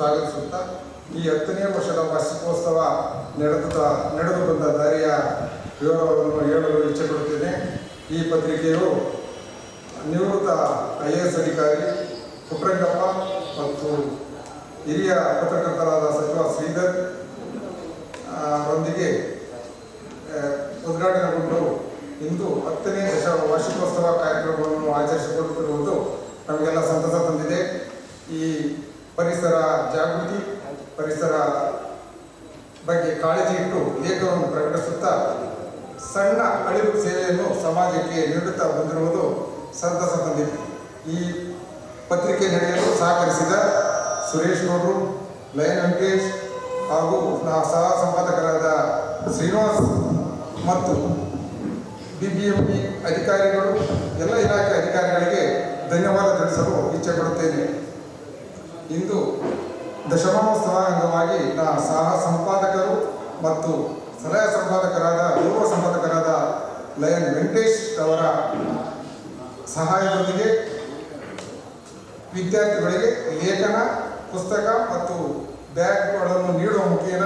ಸ್ವಾಗತಿಸುತ್ತಾ ಈ ಹತ್ತನೇ ವರ್ಷದ ವಾರ್ಷಿಕೋತ್ಸವ ನಡೆದ ನಡೆದು ಬಂದ ದಾರಿಯ ವಿವರವನ್ನು ಹೇಳಲು ಇಚ್ಛೆಪಡುತ್ತೇನೆ. ಈ ಪತ್ರಿಕೆಯು ನಿವೃತ್ತ ಐ ಎ ಎಸ್ ಅಧಿಕಾರಿ ಪುಟ್ರಂಗಪ್ಪ ಮತ್ತು ಹಿರಿಯ ಪತ್ರಕರ್ತರಾದ ಸಚಿವ ಶ್ರೀಧರ್ ರೊಂದಿಗೆ ಉದ್ಘಾಟನೆಗೊಂಡು ಇಂದು ಹತ್ತನೇ ದಶ ವಾರ್ಷಿಕೋತ್ಸವ ಕಾರ್ಯಕ್ರಮವನ್ನು ಆಚರಿಸಿಕೊಳ್ಳುತ್ತಿರುವುದು ನಮಗೆಲ್ಲ ಸಂತಸ ತಂದಿದೆ. ಈ ಪರಿಸರ ಜಾಗೃತಿ, ಪರಿಸರ ಬಗ್ಗೆ ಕಾಳಜಿ ಇಟ್ಟು ಲೇಖವನ್ನು ಪ್ರಕಟಿಸುತ್ತಾ ಸಣ್ಣ ಅಳಿವು ಸೇವೆಯನ್ನು ಸಮಾಜಕ್ಕೆ ನೀಡುತ್ತಾ ಬಂದಿರುವುದು ಸಂತಸ ಬಂದಿದೆ ಈ ಪತ್ರಿಕೆ ನಡೆಯಲು ಸಹಕರಿಸಿದ ಸುರೇಶ್ ಗೌಡ್ರು, ಲಯನ್ ವೆಂಕಟೇಶ್ ಹಾಗೂ ನಾ- ಸಹ ಸಂಪಾದಕರಾದ ಶ್ರೀನಿವಾಸ್ ಮತ್ತು ಬಿ ಬಿ ಎಂ ಪಿ ಅಧಿಕಾರಿಗಳು, ಎಲ್ಲ ಇಲಾಖೆ ಅಧಿಕಾರಿಗಳಿಗೆ ಧನ್ಯವಾದ ತಿಳಿಸಲು ಇಚ್ಛೆ ಪಡುತ್ತೇನೆ. ಇಂದು ದಶಮಾನೋತ್ಸವ ಅಂಗವಾಗಿ ನಾ ಸಹ ಸಂಪಾದಕರು ಮತ್ತು ಸಲಹಾ ಸಂಪಾದಕರಾದ, ಪೂರ್ವ ಸಂಪಾದಕರಾದ ಲಯನ್ ವೆಂಕಟೇಶ್ ಅವರ ಸಹಾಯದೊಂದಿಗೆ ವಿದ್ಯಾರ್ಥಿಗಳಿಗೆ ಲೇಖನ, ಪುಸ್ತಕ ಮತ್ತು ಬ್ಯಾಗ್ಗಳನ್ನು ನೀಡುವ ಮುಖೇನ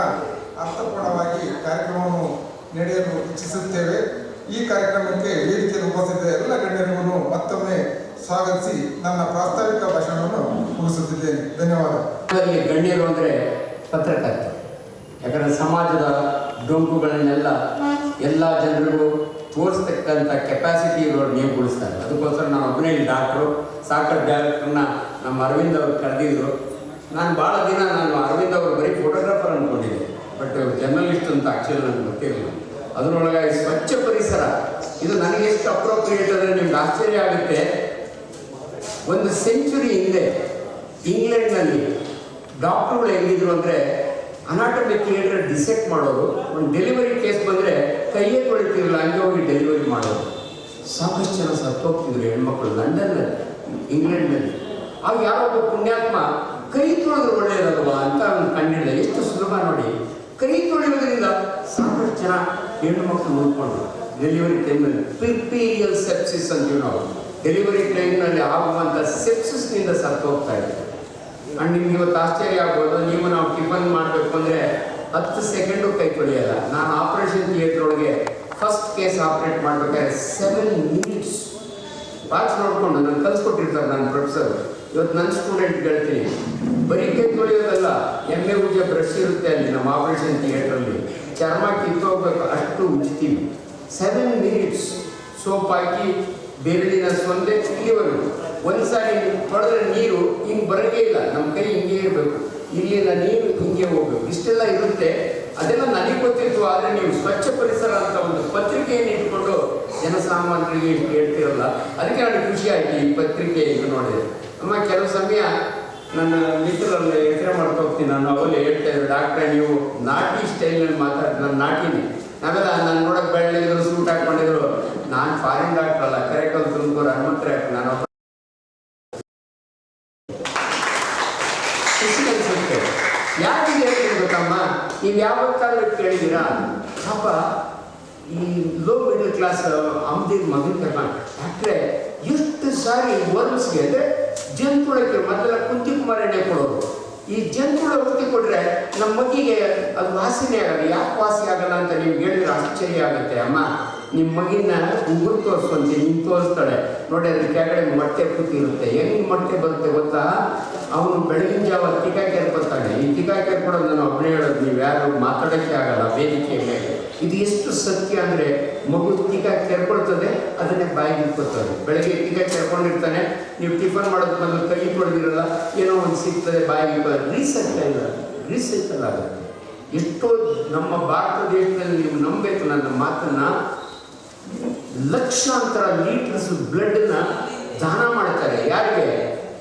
ಅರ್ಥಪೂರ್ಣವಾಗಿ ಕಾರ್ಯಕ್ರಮವನ್ನು ನಡೆಯಲು ಇಚ್ಛಿಸುತ್ತೇವೆ. ಈ ಕಾರ್ಯಕ್ರಮಕ್ಕೆ ವೇದಿಕೆಯಲ್ಲಿ ಉಪಸ್ಥಿತ ಎಲ್ಲ ಗಣ್ಯರಿಗೂ ಮತ್ತೊಮ್ಮೆ ಸ್ವಾಗತಿಸಿ ನನ್ನ ಪ್ರಾಸ್ತಾವಿಕ ಭಾಷಣವನ್ನು ಮುಗಿಸುತ್ತಿದ್ದೇನೆ ಧನ್ಯವಾದ. ಗಣ್ಯರು ಅಂದರೆ ಪತ್ರಕರ್ತರು. ಯಾಕಂದರೆ ಸಮಾಜದ ಡೊಂಕುಗಳನ್ನೆಲ್ಲ ಎಲ್ಲ ಜನರಿಗೂ ತೋರಿಸ್ತಕ್ಕಂಥ ಕೆಪಾಸಿಟಿ ಇರೋರು ನೀವು ಉಳಿಸ್ತಾರೆ ಅದಕ್ಕೋಸ್ಕರ ನಾನು ಒಬ್ಬನೇ ಡಾಕ್ಟ್ರು, ಸಾಕರ್ ಡೈರೆಕ್ಟ್ರನ್ನ ನಮ್ಮ ಅರವಿಂದ್ ಅವರು ಕರೆದಿದ್ರು. ನಾನು ಭಾಳ ದಿನ ನಾನು ಅರವಿಂದ್ ಅವರು ಬರೀ ಫೋಟೋಗ್ರಾಫರ್ ಅಂದ್ಕೊಂಡಿದ್ದೆ ಬಟ್ ಜರ್ನಲಿಸ್ಟ್ ಅಂತ ಆಕ್ಚುಲಿ ನನಗೆ ಗೊತ್ತಿರಲಿಲ್ಲ. ಅದರೊಳಗೆ ಸ್ವಚ್ಛ ಪರಿಸರ, ಇದು ನನಗೆ ಎಷ್ಟು ಅಪ್ರೋಪ್ರಿಯೇಟ್ ಅಂದರೆ ನಿಮ್ಗೆ ಆಶ್ಚರ್ಯ ಆಗುತ್ತೆ. ಒಂದು ಸೆಂಚುರಿ ಹಿಂದೆ ಇಂಗ್ಲೆಂಡ್ನಲ್ಲಿ ಡಾಕ್ಟ್ರುಗಳು ಹೆಂಗಿದ್ರು ಅಂದರೆ ಅನಾಟಮಿ ಥಿಯೇಟರ್ ಡಿಸೆಕ್ಟ್ ಮಾಡೋದು, ಒಂದು ಡೆಲಿವರಿ ಕೇಸ್ ಬಂದರೆ ಕೈಯೇ ತೊಳಿತಿರಲಿಲ್ಲ ಹಂಗೆ ಹೋಗಿ ಡೆಲಿವರಿ ಮಾಡೋದು. ಸಾಕಷ್ಟು ಜನ ಸತ್ತೋಗ್ತಿದ್ರು ಹೆಣ್ಮಕ್ಳು ಲಂಡನ್ನಲ್ಲಿ, ಇಂಗ್ಲೆಂಡ್ನಲ್ಲಿ. ಆಗ ಯಾರೊಬ್ಬ ಪುಣ್ಯಾತ್ಮ, ಕೈ ತೊಳೆದ್ರೆ ಒಳ್ಳೆಯದಲ್ವಾ ಅಂತ ಅವ್ನು ಕಂಡಿಡಿದ ಎಷ್ಟು ಸುಲಭ ನೋಡಿ. ಕೈ ತೊಳೆಯೋದ್ರಿಂದ ಸಾಕಷ್ಟು ಜನ ಹೆಣ್ಣುಮಕ್ಳು ನೋಡ್ಕೊಂಡ್ರು ಡೆಲಿವರಿ ಟೈಮಲ್ಲಿ ಪ್ರಿಪೀರಿಯಲ್ ಸೆಪ್ಸಿಸ್ ಅಂತೀವಿ ನಾವು. ಡೆಲಿವರಿ ಟೈಮ್ನಲ್ಲಿ ಆಗುವಂಥ ಸೆಪ್ಸಿಸ್ನಿಂದ ಸತ್ತು ಹೋಗ್ತಾ ಇದೆ ಅಂಡ್ ನಿಮ್ಗೆ ಇವತ್ತು ಆಶ್ಚರ್ಯ ಆಗ್ಬೋದು. ನೀವು ನಾವು ಟಿಫನ್ ಮಾಡಬೇಕು ಅಂದರೆ ಹತ್ತು ಸೆಕೆಂಡು ಕೈ ತೊಳೆಯಲ್ಲ. ನಾನು ಆಪರೇಷನ್ ಥಿಯೇಟರ್ ಒಳಗೆ ಫಸ್ಟ್ ಕೇಸ್ ಆಪರೇಟ್ ಮಾಡಬೇಕಾದ್ರೆ ಸೆವೆನ್ ಮಿನಿಟ್ಸ್ ವಾಚ್ ನೋಡಿಕೊಂಡು ನಾನು ಕಲಿಸ್ಕೊಟ್ಟಿರ್ತಾರೆ ನಾನು ಪ್ರೊಫೆಸರ್ ಇವತ್ತು ನನ್ನ ಸ್ಟೂಡೆಂಟ್ ಹೇಳ್ತೀನಿ ಬರೀ ಕೈ ತೊಳೆಯೋದಲ್ಲ, ಎಮ್ಮೆ ಉಜ್ಜೆ ಬ್ರಷ್ ಇರುತ್ತೆ ಅಲ್ಲಿ ನಮ್ಮ ಆಪರೇಷನ್ ಥಿಯೇಟ್ರಲ್ಲಿ ಚರ್ಮ ಕಿತ್ತೋಗ್ಬೇಕು ಅಷ್ಟು ಉಜ್ತೀವಿ. ಸೆವೆನ್ ಮಿನಿಟ್ಸ್ ಸೋಪ್ ಹಾಕಿ ಬೆರಳಿನ ಸೊಂದೆ ಇಲ್ಲಿವರೆಗೂ ಒಂದ್ಸಾರಿ ನೀರು ಹಿಂಗೆ ಬರೋಂಗೇ ಇಲ್ಲ. ನಮ್ಮ ಕೈ ಹಿಂಗೆ ಇರಬೇಕು. ಇಲ್ಲಿಂದ ನೀರು ಹಿಂಗೆ ಹೋಗ್ಬೇಕು. ಇಷ್ಟೆಲ್ಲ ಇರುತ್ತೆ. ಅದೆಲ್ಲ ನನಗೆ ಗೊತ್ತಿತ್ತು, ಆದರೆ ನೀವು ಸ್ವಚ್ಛ ಪರಿಸರ ಅಂತ ಒಂದು ಪತ್ರಿಕೆಯನ್ನು ಇಟ್ಕೊಂಡು ಜನಸಾಮಾನ್ಯರಿಗೆ ಹೇಳ್ತಿರಲ್ಲ. ಅದಕ್ಕೆ ನನಗೆ ಖುಷಿ ಆಯ್ತು ಈ ಪತ್ರಿಕೆ ಇದು ನೋಡಿದೆ ಅಮ್ಮ, ಕೆಲವು ಸಮಯ ನನ್ನ ಮಿತ್ರರಲ್ಲಿ ಎಚ್ಚರ ಮಾಡ್ತಾ ಹೋಗ್ತೀನಿ. ನಾನು ಅವಲ್ಲಿ ಹೇಳ್ತಾ ಇದ್ದೆ ಡಾಕ್ಟ್ರೆ, ನೀವು ನಾಟಿ ಸ್ಟೈಲ್ನಲ್ಲಿ ಮಾತಾಡ್ತೀನಿ ನಾನು ನಾಟಿನಿ. ನಾವೆಲ್ಲ ನಾನು ನೋಡಕ್ಕೆ ಬೆಳ್ಳಿದ್ರು, ಸೂಟ್ ಹಾಕೊಂಡಿದ್ರು ನಾನು ಫಾರಿನ್ ಡಾಕ್ಟ್ರಲ್ಲ ಕರೆಕಲ್ ತುಮಕೂರು ಹನುಮಂತರ ನಾನು ಒಬ್ಬ ಖುಷಿ ಅನ್ಸುತ್ತೆ ಯಾಕೆ ಹೇಳ್ತೀನಿ ಗೊತ್ತಮ್ಮ ನೀವು ಯಾವತ್ತಾದ್ರೂ ಕೇಳಿದ್ದೀರಾ? ಪಾಪ, ಈ ಲೋ ಮಿಡಲ್ ಕ್ಲಾಸ್ ಅಮ್ದಿನ ಮಗನ ಕರ್ನಾಟಕ ಯಾಕೆ? ಎಷ್ಟು ಸಾರಿ ವರ್ಮ್ಸ್ಗೆ ಅಂದರೆ ಜಂತುಳಕ್ಕೆ ಮೊದಲ ಕುಂತಿ ಕುಮಾರ್ ಎಣ್ಣೆ ಕೊಡೋರು ಈ ಜಂತುಳ ಔಷಧಿ ಕೊಟ್ರೆ ನಮ್ಮ ಮಗಿಗೆ ಅದು ವಾಸನೆ ಆಗಲ್ಲ. ಯಾಕೆ ವಾಸಿ ಆಗಲ್ಲ ಅಂತ ನೀವು ಹೇಳಿದ್ರೆ ಆಶ್ಚರ್ಯ ಆಗುತ್ತೆ ಅಮ್ಮ. ನಿಮ್ಮ ಮಗಿನ ಉಗುರು ತೋರಿಸುವಂತೆ ನೀನು ತೋರಿಸ್ತಾಳೆ. ನೋಡಿ, ಅದ್ರ ಕೆಳಗಡೆ ಮೊಟ್ಟೆ ಕೂತಿರುತ್ತೆ. ಹೆಂಗೆ ಮೊಟ್ಟೆ ಬರುತ್ತೆ ಗೊತ್ತಾ? ಅವನು ಬೆಳಗಿನ ಜಾವ ಟಿಕಾ ಕೇರ್ಕೊತಾನೆ ಈ ಟಿಕಾ ಕೇರ್ಕೊಡೋದು ನಾನು ಒಬ್ಬನೇ ಹೇಳೋದು, ನೀವು ಯಾರು ಮಾತಾಡೋಕ್ಕೆ ಆಗಲ್ಲ ವೇದಿಕೆ ಮೇಲೆ. ಇದು ಎಷ್ಟು ಸತ್ಯ ಅಂದರೆ, ಮಗು ಟೀಕಾ ಕೆರ್ಕೊಳ್ತದೆ ಅದನ್ನೇ ಬಾಯಿಗೆ ಇಟ್ಕೊತಾರೆ ಬೆಳಗ್ಗೆ ಟಿಕಾ ಕೆರ್ಕೊಂಡಿರ್ತಾನೆ ನೀವು ಟಿಫನ್ ಮಾಡೋದು ಬಂದು ಕೈ ಕೊಡದಿರಲ್ಲ, ಏನೋ ಒಂದು ಸಿಗ್ತದೆ, ಬಾಯಿಗೆ ರೀಸೈಕಲ್ ಇಲ್ಲ ರೀಸೈಕಲ್ ಆಗುತ್ತೆ ಎಷ್ಟೋ ನಮ್ಮ ಭಾರತ ದೇಶದಲ್ಲಿ ನೀವು ನಂಬಬೇಕು ನನ್ನ ಮಾತನ್ನ. ಲಕ್ಷಾಂತರ ಲೀಟರ್ಸ್ ಬ್ಲಡ್ನ ದಾನ ಮಾಡ್ತಾರೆ. ಯಾರಿಗೆ?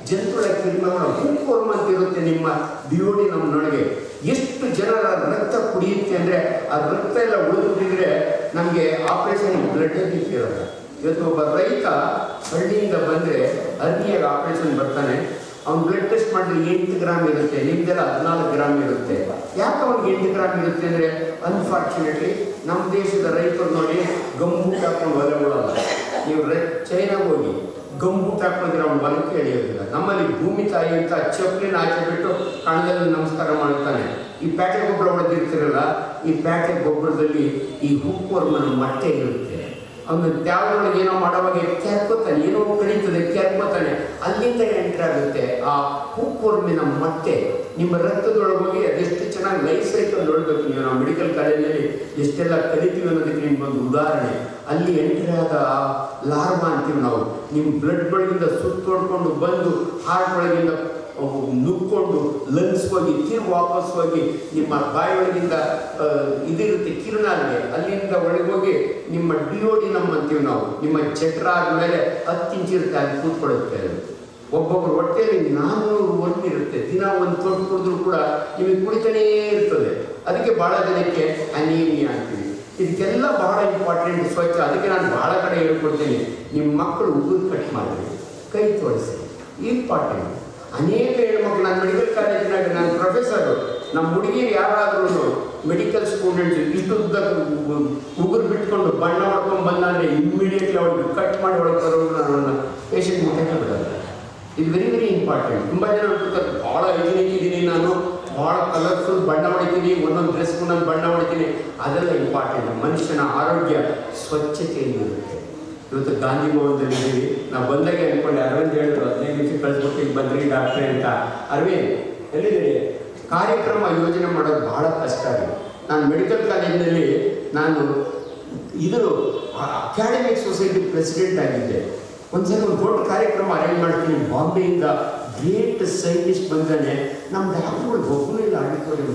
ಜಂತುಳ ನಿಮ್ಮ ಹುಕ್ಕುರ್ಮ ಅಂತ ಇರುತ್ತೆ ನಿಮ್ಮ ಬಿಯೋಡಿ ನಮ್ಮನೊಳಗೆ ಎಷ್ಟು ಜನರ ರಕ್ತ ಕುಡಿಯುತ್ತೆ ಅಂದರೆ ಆ ರಕ್ತ ಎಲ್ಲ ಉಳಿದುಬಿಟ್ಟಿದ್ರೆ ನಮಗೆ ಆಪರೇಷನ್ ಬ್ಲಡ್ ಇರೋಲ್ಲ ಇವತ್ತು ಒಬ್ಬ ರೈತ ಹಳ್ಳಿಯಿಂದ ಬಂದರೆ ಹದಿಯಾಗಿ ಆಪರೇಷನ್ ಬರ್ತಾನೆ. ಅವ್ನು ಬ್ಲಡ್ ಟೆಸ್ಟ್ ಮಾಡಿದ್ರೆ ಎಂಟು ಗ್ರಾಮ್ ಇರುತ್ತೆ, ನಿಮ್ದೆಲ್ಲ ಹದಿನಾಲ್ಕು ಗ್ರಾಮ್ ಇರುತ್ತೆ. ಯಾಕೆ ಅವ್ನಿಗೆ ಎಂಟು ಗ್ರಾಮ್ ಇರುತ್ತೆ ಅಂದರೆ ಅನ್ಫಾರ್ಚುನೇಟ್ಲಿ ನಮ್ಮ ದೇಶದ ರೈತರು ನೋಡಿ ಗಂಬೂಟ್ ಹಾಕೊಂಡು ಹೊಲ ನೀವು ರೈ ಚೈನಾಗೆ ಹೋಗಿ ಗಂಬೂಟ್ ಹಾಕೊಂಡಿರೋ ಅವ್ನು ಹೊಲಕ್ಕೆ ಎಳೆಯೋದಿಲ್ಲ ನಮ್ಮಲ್ಲಿ ಭೂಮಿ ತಾಯಿ ಅಂತ ಚಪ್ಪಲಿನ ಆಚೆ ಬಿಟ್ಟು ಕಣದಲ್ಲಿ ನಮಸ್ಕಾರ ಮಾಡುತ್ತಾನೆ. ಈ ಪ್ಯಾಟೆ ಗೊಬ್ಬರ ಹೊಡೆದಿರ್ತಿರಲ್ಲ ಈ ಪ್ಯಾಟೆ ಗೊಬ್ಬರದಲ್ಲಿ ಈ ಹುಕ್ಕುವರ್ಮನ ಮೊಟ್ಟೆ ಇರುತ್ತೆ. ಅವನು ತ್ಯಾಗದೊಳಗೆ ಏನೋ ಮಾಡುವಾಗ ಕೆರ್ಕೋತಾನೆ ಏನೋ ಕಳೀತದೆ ಕೆರ್ಕೋತಾನೆ ಅಲ್ಲಿಂದ ಎಂಟ್ರ್ ಆಗುತ್ತೆ ಆ ಹೂಕೋರ್ಮಿನ ಮೊಟ್ಟೆ. ನಿಮ್ಮ ರಕ್ತದೊಳಗೋಗಿ ಅದೆಷ್ಟು ಚೆನ್ನಾಗಿ ಲೈಫ್ ಸೈಕಲ್ ನೋಡ್ಬೇಕು ನೀವು ನಾವು ಮೆಡಿಕಲ್ ಕಾಲೇಜಲ್ಲಿ ಎಷ್ಟೆಲ್ಲ ಕಲಿತೀವಿ ಅನ್ನೋದಕ್ಕೆ ನಿಮ್ಗೊಂದು ಉದಾಹರಣೆ. ಅಲ್ಲಿ ಎಂಟ್ರಿ ಆದ ಆ ಲಾರ್ವಾ ಅಂತೀವಿ ನಾವು. ನಿಮ್ಮ ಬ್ಲಡ್ ಒಳಗಿಂದ ಸುತ್ತೋಡ್ಕೊಂಡು ಬಂದು ಹಾರ್ಟ್ ಒಳಗಿಂದ ನುಗ್ಕೊಂಡು ಲಂಗ್ಸ್ ಹೋಗಿ ತಿರು ವಾಪಸ್ ಹೋಗಿ ನಿಮ್ಮ ಬಾಯೊಳಗಿಂದ ಇದಿರುತ್ತೆ ಕಿರುನಾಲಿಗೆ ಅಲ್ಲಿಂದ ಒಳಗೋಗಿ ನಿಮ್ಮ ಡಿಯೋಡಿ ನಮ್ಮ ಅಂತೀವಿ ನಾವು ನಿಮ್ಮ ಚೆಟ್ರಾದ ಆದಮೇಲೆ ಹತ್ತು ಇಂಚ್ ಇರುತ್ತೆ ಅಲ್ಲಿ ಕೂತ್ಕೊಳ್ಳುತ್ತೆ ಒಬ್ಬೊಬ್ಬರು ಹೊಟ್ಟೆಯಲ್ಲಿ ನಾನ್ನೂರು ಒಂದು ಇರುತ್ತೆ ದಿನ ಒಂದು ತೊಟ್ಟು ಕುಡಿದ್ರು ಕೂಡ ನಿಮಗೆ ಕುಡಿತಾನೇ ಇರ್ತದೆ ಅದಕ್ಕೆ ಭಾಳ ಜನಕ್ಕೆ ಅನೀಮಿಯಾ ಅಂತೀವಿ ಇದಕ್ಕೆಲ್ಲ ಬಹಳ ಇಂಪಾರ್ಟೆಂಟ್ ಸ್ವಚ್ಛ ಅದಕ್ಕೆ ನಾನು ಬಹಳ ಕಡೆ ಹೇಳ್ಕೊಡ್ತೀನಿ ನಿಮ್ಮ ಮಕ್ಕಳು ಉಗುರು ಕಟ್ ಮಾಡಿ ಕೈ ತೋರಿಸಿ ಇಂಪಾರ್ಟೆಂಟ್ ಅನೇಕ ಹೆಣ್ಮಕ್ಳು ನಾನು ಮೆಡಿಕಲ್ ಕಾಲೇಜಿನಾಗ ನಾನು ಪ್ರೊಫೆಸರು ನಮ್ಮ ಹುಡುಗಿರು ಯಾರಾದ್ರೂ ಮೆಡಿಕಲ್ ಸ್ಟೂಡೆಂಟ್ಸ್ ಇಷ್ಟುದ್ದ ಉಗುರು ಬಿಟ್ಕೊಂಡು ಬಣ್ಣ ಹೊಡ್ಕೊಂಡು ಬಂದಾದ್ರೆ ಇಮ್ಮಿಡಿಯೇಟ್ಲಿ ಅವ್ರಿಗೆ ಕಟ್ ಮಾಡಿ ಹೊಡ್ಕೊಂಡು ನನ್ನ ಪೇಷಂಟ್ ಮುಟ್ಟಕ್ಕೆ ಬಿಡೋದು ಇದು ವೆರಿ ವೆರಿ ಇಂಪಾರ್ಟೆಂಟ್ ತುಂಬ ಜನ ಭಾಳ ಹೈಜಿನಿಕ್ ಇದ್ದೀನಿ ನಾನು ಭಾಳ ಕಲರ್ಫುಲ್ ಬಣ್ಣ ಹೊಡಿತೀನಿ, ಒಂದೊಂದು ಡ್ರೆಸ್ಗೂ ನಾನು ಬಣ್ಣ ಹೊಡಿತೀನಿ. ಅದೆಲ್ಲ ಇಂಪಾರ್ಟೆಂಟ್ ಮನುಷ್ಯನ ಆರೋಗ್ಯ ಸ್ವಚ್ಛತೆಯಿಂದಿರುತ್ತೆ ಇವತ್ತು ಗಾಂಧಿ ಭವನದಲ್ಲಿ ಇದ್ದೀವಿ ನಾವು ಬಂದಾಗ ಅನ್ಕೊಂಡೆ, ಅರವಿಂದ್ ಹೇಳಿದ್ರು, ಹದಿನೈದು ನಿಮಿಷ ಕಳಿಸ್ಬಿಟ್ಟು ಈಗ ಬಂದ್ರಿ ಡಾಕ್ಟ್ರೆ ಅಂತ. ಅರವಿಂದ್, ಎಲ್ಲಿದ್ದೀರಿ? ಕಾರ್ಯಕ್ರಮ ಯೋಜನೆ ಮಾಡೋದು ಬಹಳ ಕಷ್ಟ ರೀ ನಾನು ಮೆಡಿಕಲ್ ಕಾಲೇಜಿನಲ್ಲಿ ನಾನು ಇದರು ಅಕಾಡೆಮಿಕ್ ಸೊಸೈಟಿ ಪ್ರೆಸಿಡೆಂಟ್ ಆಗಿದ್ದೆ. ಒಂದ್ಸಲ ಒಂದು ದೊಡ್ಡ ಕಾರ್ಯಕ್ರಮ ಅರೇಂಜ್ ಮಾಡ್ತೀನಿ. ಬಾಂಬೆಯಿಂದ ಗ್ರೇಟ್ ಸೈಂಟಿಸ್ಟ್ ಬಂದಾನೆ. ನಮ್ಮ ಡಾಕ್ಟ್ರುಗಳು ಒಬ್ಬನೂ ಇಲ್ಲ ಆಡಿಟೋರಿಯಂ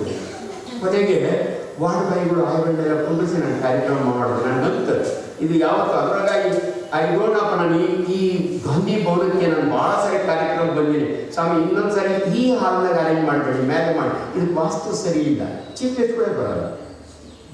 ಕೊನೆಗೆ ವಾರ್ಡ್ ಬಾಯಿಗಳು ಎಲ್ಲ ಕುಂಡಿಸಿ ನಾನು ಕಾರ್ಯಕ್ರಮ ಮಾಡೋದು. ನಾನು ನಂತರ ಇದು ಯಾವತ್ತು ಅದ್ರಾಗ ಐ ಡೋಂಟಪ್ಪ ನಾನು ಈ ಗಾಂಧಿ ಭವನಕ್ಕೆ ನಾನು ಭಾಳ ಸರಿ ಕಾರ್ಯಕ್ರಮ ಬಂದಿನಿ. ಸ್ವಾಮಿ ಇನ್ನೊಂದು ಸಾರಿ ಈ ಹಾಲ್ನಾಗ ಅರೇಂಜ್ ಮಾಡಬೇಡಿ ಮೇಲೆ ಮಾಡಿ. ಇದು ವಾಸ್ತು ಸರಿ ಇಲ್ಲ. ಚೀಫ್ ಗೆಸ್ಟ್ಗಳೇ ಬರಲ್ಲ.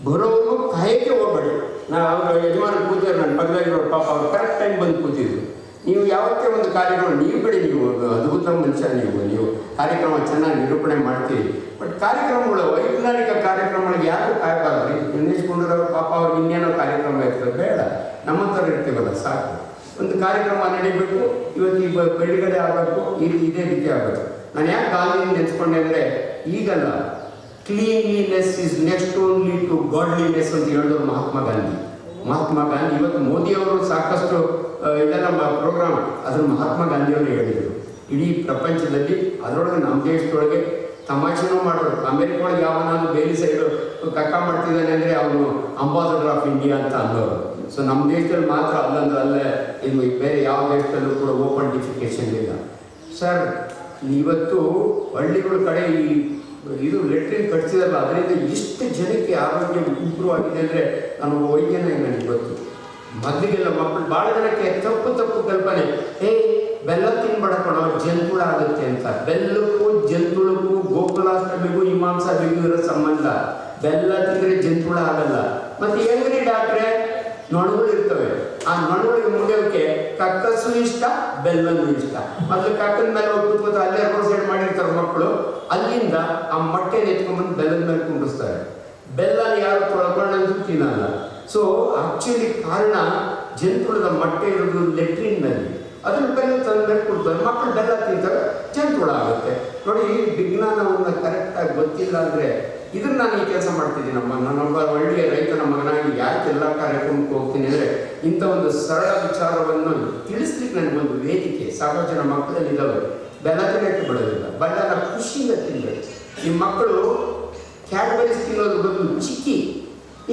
ಬರೋರು ಕಾಯಕ್ಕೆ ಹೋಗ್ಬೇಡಿ. ನಾನು ಅವ್ರ ಯಜಮಾನ ಕೂತಿದ್ರು ನನ್ನ ಪಕ್ಕದಾಗಿರೋ ಪಾಪ, ಅವ್ರು ಕರೆಕ್ಟ್ ಟೈಮ್ ಬಂದು ಕೂತಿದ್ರು. ನೀವು ಯಾವತ್ತೇ ಒಂದು ಕಾರ್ಯಕ್ರಮ ನೀವು ಬಿಡಿ, ನೀವು ಅದ್ಭುತ ಮನುಷ್ಯ, ನೀವು ನೀವು ಕಾರ್ಯಕ್ರಮ ಚೆನ್ನಾಗಿ ನಿರೂಪಣೆ ಮಾಡ್ತೀರಿ. ಬಟ್ ಕಾರ್ಯಕ್ರಮಗಳು, ವೈಜ್ಞಾನಿಕ ಕಾರ್ಯಕ್ರಮಗಳಿಗೆ ಯಾರು ಕಾಯಬಾರ್ದು? ಗಣೇಶ್ ದಿನೇಶ್ ಗುಂಡೂರಾವ್ ಪಾಪ ಅವ್ರಿಗೆ ಇನ್ನೇನೋ ಕಾರ್ಯಕ್ರಮ ಇರ್ತದೆ. ಬೇಡ. ನಮ್ಮ ಹತ್ರ ಇರ್ತೀವಲ್ಲ, ಸಾಕು. ಒಂದು ಕಾರ್ಯಕ್ರಮ ನಡೀಬೇಕು, ಇವತ್ತು ಈ ಬ- ಬಿಡುಗಡೆ ಆಗಬೇಕು ಇದು ಇದೇ ರೀತಿ ಆಗಬೇಕು. ನಾನು ಯಾಕೆ ಗಾಂಧಿ ನೆನೆಸ್ಕೊಂಡೆ ಅಂದರೆ, ಈಗಲ್ಲ cleanliness is next only to godliness ಅಂತ ಹೇಳಿದ್ರು ಮಹಾತ್ಮ ಗಾಂಧಿ. ಮಹಾತ್ಮ ಗಾಂಧಿ, ಇವತ್ತು ಮೋದಿಯವರು ಸಾಕಷ್ಟು ಆ, ನಮ್ಮ ಪ್ರೋಗ್ರಾಮ್ ಅದ್ರ ಮಹಾತ್ಮ ಗಾಂಧಿಯವರು ಹೇಳಿದರು. ಇಡೀ ಪ್ರಪಂಚದಲ್ಲಿ ಅದರೊಳಗೆ ನಮ್ಮ ದೇಶದೊಳಗೆ ತಮಾಷೆನೂ ಮಾಡೋರು. ಅಮೆರಿಕ ಒಳಗೆ ಯಾವನಾದ್ರು ಬೇರೆ ಸೈಡು ಕಕ್ಕ ಮಾಡ್ತಿದ್ದಾನೆ ಅಂದರೆ ಅವನು ಅಂಬಾಸಡರ್ ಆಫ್ ಇಂಡಿಯಾ ಅಂತ ಅನ್ನೋರು ಸೊ ನಮ್ಮ ದೇಶದಲ್ಲಿ ಮಾತ್ರ ಅಲ್ಲಂದ್ರೆ ಅಲ್ಲೇ ಇದು ಬೇರೆ ಯಾವ ದೇಶದಲ್ಲೂ ಕೂಡ ಓಪನ್ ಡಿಫಿಕೇಶನ್ ಇಲ್ಲ. ಸರ್ ಇವತ್ತು ಹಳ್ಳಿಗಳ ಕಡೆ ಈ ಇದು ಲೆಟ್ರಿನ್ ಕಟ್ಸಿದಲ್ಲ ಅದರಿಂದ ಎಷ್ಟು ಜನಕ್ಕೆ ಆರೋಗ್ಯ ಇಂಪ್ರೂವ್ ಆಗಿದೆ ಅಂದರೆ ನಾನು ವೈದ್ಯನ ನನಗೆ ಗೊತ್ತು. ಮೊದಲಿಗೆಲ್ಲ ಮಕ್ಕಳು ಭಾಳ ಜನಕ್ಕೆ ತಪ್ಪು ತಪ್ಪು ಕಲ್ಪನೆ. ಏ, ಬೆಲ್ಲ ತಿನ್ಬೇಡ ಅವ್ರು ಜಂತುಳ ಆಗುತ್ತೆ ಅಂತ. ಬೆಲ್ಲಕ್ಕೂ ಜಂತುಳಕ್ಕೂ ಗೋಕುಲಾಷ್ಟಮಿಗೂ ಹಿಮಾಂಸಾಮಿಗೂ ಇರೋ ಸಂಬಂಧ. ಬೆಲ್ಲ ತಿಂದರೆ ಜಂತುಳ ಆಗಲ್ಲ. ಮತ್ತೆ ಹೆಂಗ್ರಿ ಡಾಕ್ಟ್ರೆ? ನೊಣಗಳು ಇರ್ತವೆ. ಆ ನೊಣಗಳಿಗೆ ಮುಗಿಯೋಕೆ ಕಕ್ಕಸು ಇಷ್ಟ, ಬೆಲ್ಲನೂ ಇಷ್ಟ. ಮೊದಲು ಕಕ್ಕನ ಮೇಲೆ ಕೂತ್ಕೋತ ಅಲ್ಲೇ ರೋಡ್ ಸೈಡ್ ಮಾಡಿರ್ತಾರೆ ಮಕ್ಕಳು ಅಲ್ಲಿಂದ ಆ ಮೊಟ್ಟೆ ನೆಚ್ಕೊಂಡ್ಬಂದು ಬೆಲ್ಲದ ಮೇಲೆ ಕುಂಡಿಸ್ತಾರೆ ಬೆಲ್ಲ ಯಾರು ತೊಳ್ಕೊಂಡು ತಿನ್ನಲ್ಲ. ಸೊ ಆಕ್ಚುಲಿ ಕಾರಣ ಜಂತುಳದ ಮೊಟ್ಟೆ ಇರೋದು ಲೆಟ್ರಿನ್ನಲ್ಲಿ ಅದನ್ನ ಬೆಲ್ಲ ತಂದು ಬೆಲ್ಲ ಕೊಡ್ತಾರೆ. ಮಕ್ಕಳು ಬೆಲ್ಲ ತಿಂತಾರೆ. ಜಂತುಳ ಆಗುತ್ತೆ. ನೋಡಿ ವಿಜ್ಞಾನವನ್ನು ಕರೆಕ್ಟಾಗಿ ಗೊತ್ತಿಲ್ಲ ಅಂದರೆ ಇದನ್ನು ನಾನು ಈ ಕೆಲಸ ಮಾಡ್ತಿದ್ದೀನಮ್ಮ ನಾನೊಬ್ಬ ಒಳ್ಳೆಯ ರೈತನ ಮಗನಾಗಿ ಯಾಕೆ ಎಲ್ಲ ಕಾರ್ಯಕ್ರಮಕ್ಕೆ ಹೋಗ್ತೀನಿ ಅಂದರೆ ಇಂಥ ಒಂದು ಸರಳ ವಿಚಾರವನ್ನು ತಿಳಿಸ್ಲಿಕ್ಕೆ ಒಂದು ವೇದಿಕೆ. ಸಾಕಷ್ಟು ಜನ ಮಕ್ಕಳಲ್ಲಿ ಇದ್ದಾವೆ ಬೆಲ್ಲ ತಿನ್ನಕ್ಕೆ ಬಿಡೋದಿಲ್ಲ. ಬೆಲ್ಲನ ಖುಷಿಯಿಂದ ತಿನ್ನಬೇಕು ಈ ಮಕ್ಕಳು ಕ್ಯಾಡ್ಬರೀಸ್ ತಿನ್ನೋದು ಬದಲು ಚಿಕ್ಕಿ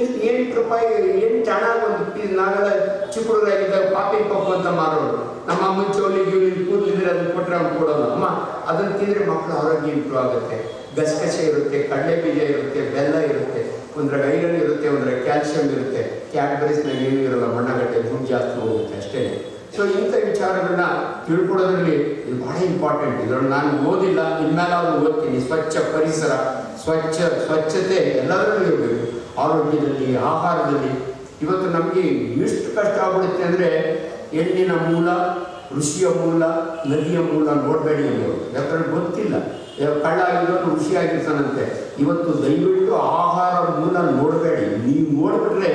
ಎಷ್ಟು ಎಂಟು ರೂಪಾಯಿ ಎಂಟು ಹಣ ಒಂದು ಪೀಸ್ ನಾವೆಲ್ಲ ಚಿಕ್ಕ ಪಾಪಿ ಪಪ್ಪು ಅಂತ ಮಾರೋರು. ನಮ್ಮ ಅಮ್ಮನ ಚೋಲಿ ಗಿಳಿ ಕೂದಲಿದ್ರೆ ಅದನ್ನ ಕೊಟ್ಟರೆ ಅವ್ನು ಕೊಡೋದು ಅಮ್ಮ, ಅದನ್ನು ತಿಂದರೆ ಮಕ್ಕಳು ಆರೋಗ್ಯ ಇಂಪ್ರೂವ್ ಆಗುತ್ತೆ. ಗಸಗಸೆ ಇರುತ್ತೆ, ಕಡಲೆ ಬೀಜ ಇರುತ್ತೆ, ಬೆಲ್ಲ ಇರುತ್ತೆ ಒಂದರ ಐರನ್ ಇರುತ್ತೆ ಒಂದರ ಕ್ಯಾಲ್ಸಿಯಂ ಇರುತ್ತೆ. ಕ್ಯಾಡ್ಬರೀಸ್ನಾಗ ಏನೂ ಇರೋಲ್ಲ, ಮಣ್ಣಗಟ್ಟೆ ದುಡ್ಡು ಜಾಸ್ತಿ ಹೋಗುತ್ತೆ ಅಷ್ಟೇ ಸೊ ಇಂಥ ವಿಚಾರಗಳನ್ನ ತಿಳ್ಕೊಳ್ಳೋದ್ರಲ್ಲಿ ಇದು ಬಹಳ ಇಂಪಾರ್ಟೆಂಟ್ ಇದರಲ್ಲಿ ನಾನು ಓದಿಲ್ಲ, ಇನ್ಮೇಲೆ ಅವ್ರು ಓದ್ತೀನಿ. ಸ್ವಚ್ಛ ಪರಿಸರ, ಸ್ವಚ್ಛ, ಸ್ವಚ್ಛತೆ ಎಲ್ಲದರಲ್ಲೂ ಇರಬೇಕು. ಆರೋಗ್ಯದಲ್ಲಿ, ಆಹಾರದಲ್ಲಿ ಇವತ್ತು ನಮಗೆ ಎಷ್ಟು ಕಷ್ಟ ಆಗ್ಬಿಡುತ್ತೆ ಅಂದರೆ ಎಣ್ಣಿನ ಮೂಲ, ಋಷಿಯ ಮೂಲ, ನದಿಯ ಮೂಲ ನೋಡಬೇಡಿ ಅನ್ನೋರು ಯಾಕಂದ್ರೆ ಗೊತ್ತಿಲ್ಲ. ಯಾವ ಕಳ್ಳ ಆಗಿರೋನು ಋಷಿಯಾಗಿರ್ತಾನಂತೆ. ಇವತ್ತು ದಯವಿಟ್ಟು ಆಹಾರ ಮೂಲ ನೋಡಬೇಡಿ. ನೀವು ನೋಡಿಬಿಟ್ರೆ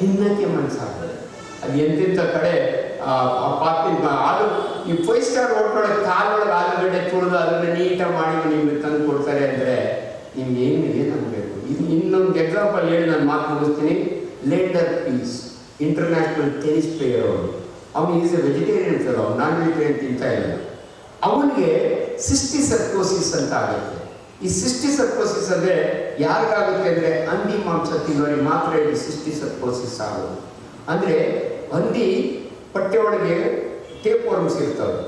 ತಿನ್ನಕ್ಕೆ ಮನಸ್ಸಾಗ್ತದೆ. ಅದು ಎಂತೆಂಥ ಕಡೆ ಪಾಪಿ ಆಲು ಈ ಫೈವ್ ಸ್ಟಾರ್ ಹೋಟ್ಲೊಳಗೆ ಕಾಲೊಳಗೆ ಆಲೂಗಡ್ಡೆ ತುಳಿದು ಅದನ್ನು ನೀಟಾಗಿ ಮಾಡಿ ನಿಮಗೆ ತಂದು ಕೊಡ್ತಾರೆ ಅಂದರೆ ನಿಮ್ಗೆ ಏನು ಏನು ಅನ್ಬೇಕು ಇದು ಇನ್ನೊಂದು ಎಕ್ಸಾಂಪಲ್ ಹೇಳಿ ನಾನು ಮಾತು ಮುಗಿಸ್ತೀನಿ. Leander Paes international tennis player ಅವರು. ಅವನು ಈಸ್ ಎ ವೆಜಿಟೇರಿಯನ್ ಸರ್ ಅವ್ರು ನಾನ್ ವೆಜಿಟೇರಿಯನ್ ತಿಂತಾ ಇಲ್ಲ ಅವನಿಗೆ ಸಿಸ್ಟಿ ಸರ್ಕೋಸಿಸ್ ಅಂತ ಆಗುತ್ತೆ. ಈ ಸಿಸ್ಟಿ ಸರ್ಕೋಸಿಸ್ ಅಂದರೆ ಯಾರಿಗಾಗುತ್ತೆ ಅಂದರೆ ಹಂದಿ ಮಾಂಸ ತಿನ್ನೋರಿಗೆ ಮಾತ್ರ ಇದು ಸಿಸ್ಟಿ ಸರ್ಕೋಸಿಸ್ ಆಗೋದು. ಅಂದರೆ ಹಂದಿ ಪಟ್ಟೆ ಒಳಗೆ ಟೇಪ್ ವರ್ಮ್ಸ್ ಇರ್ತವೆ.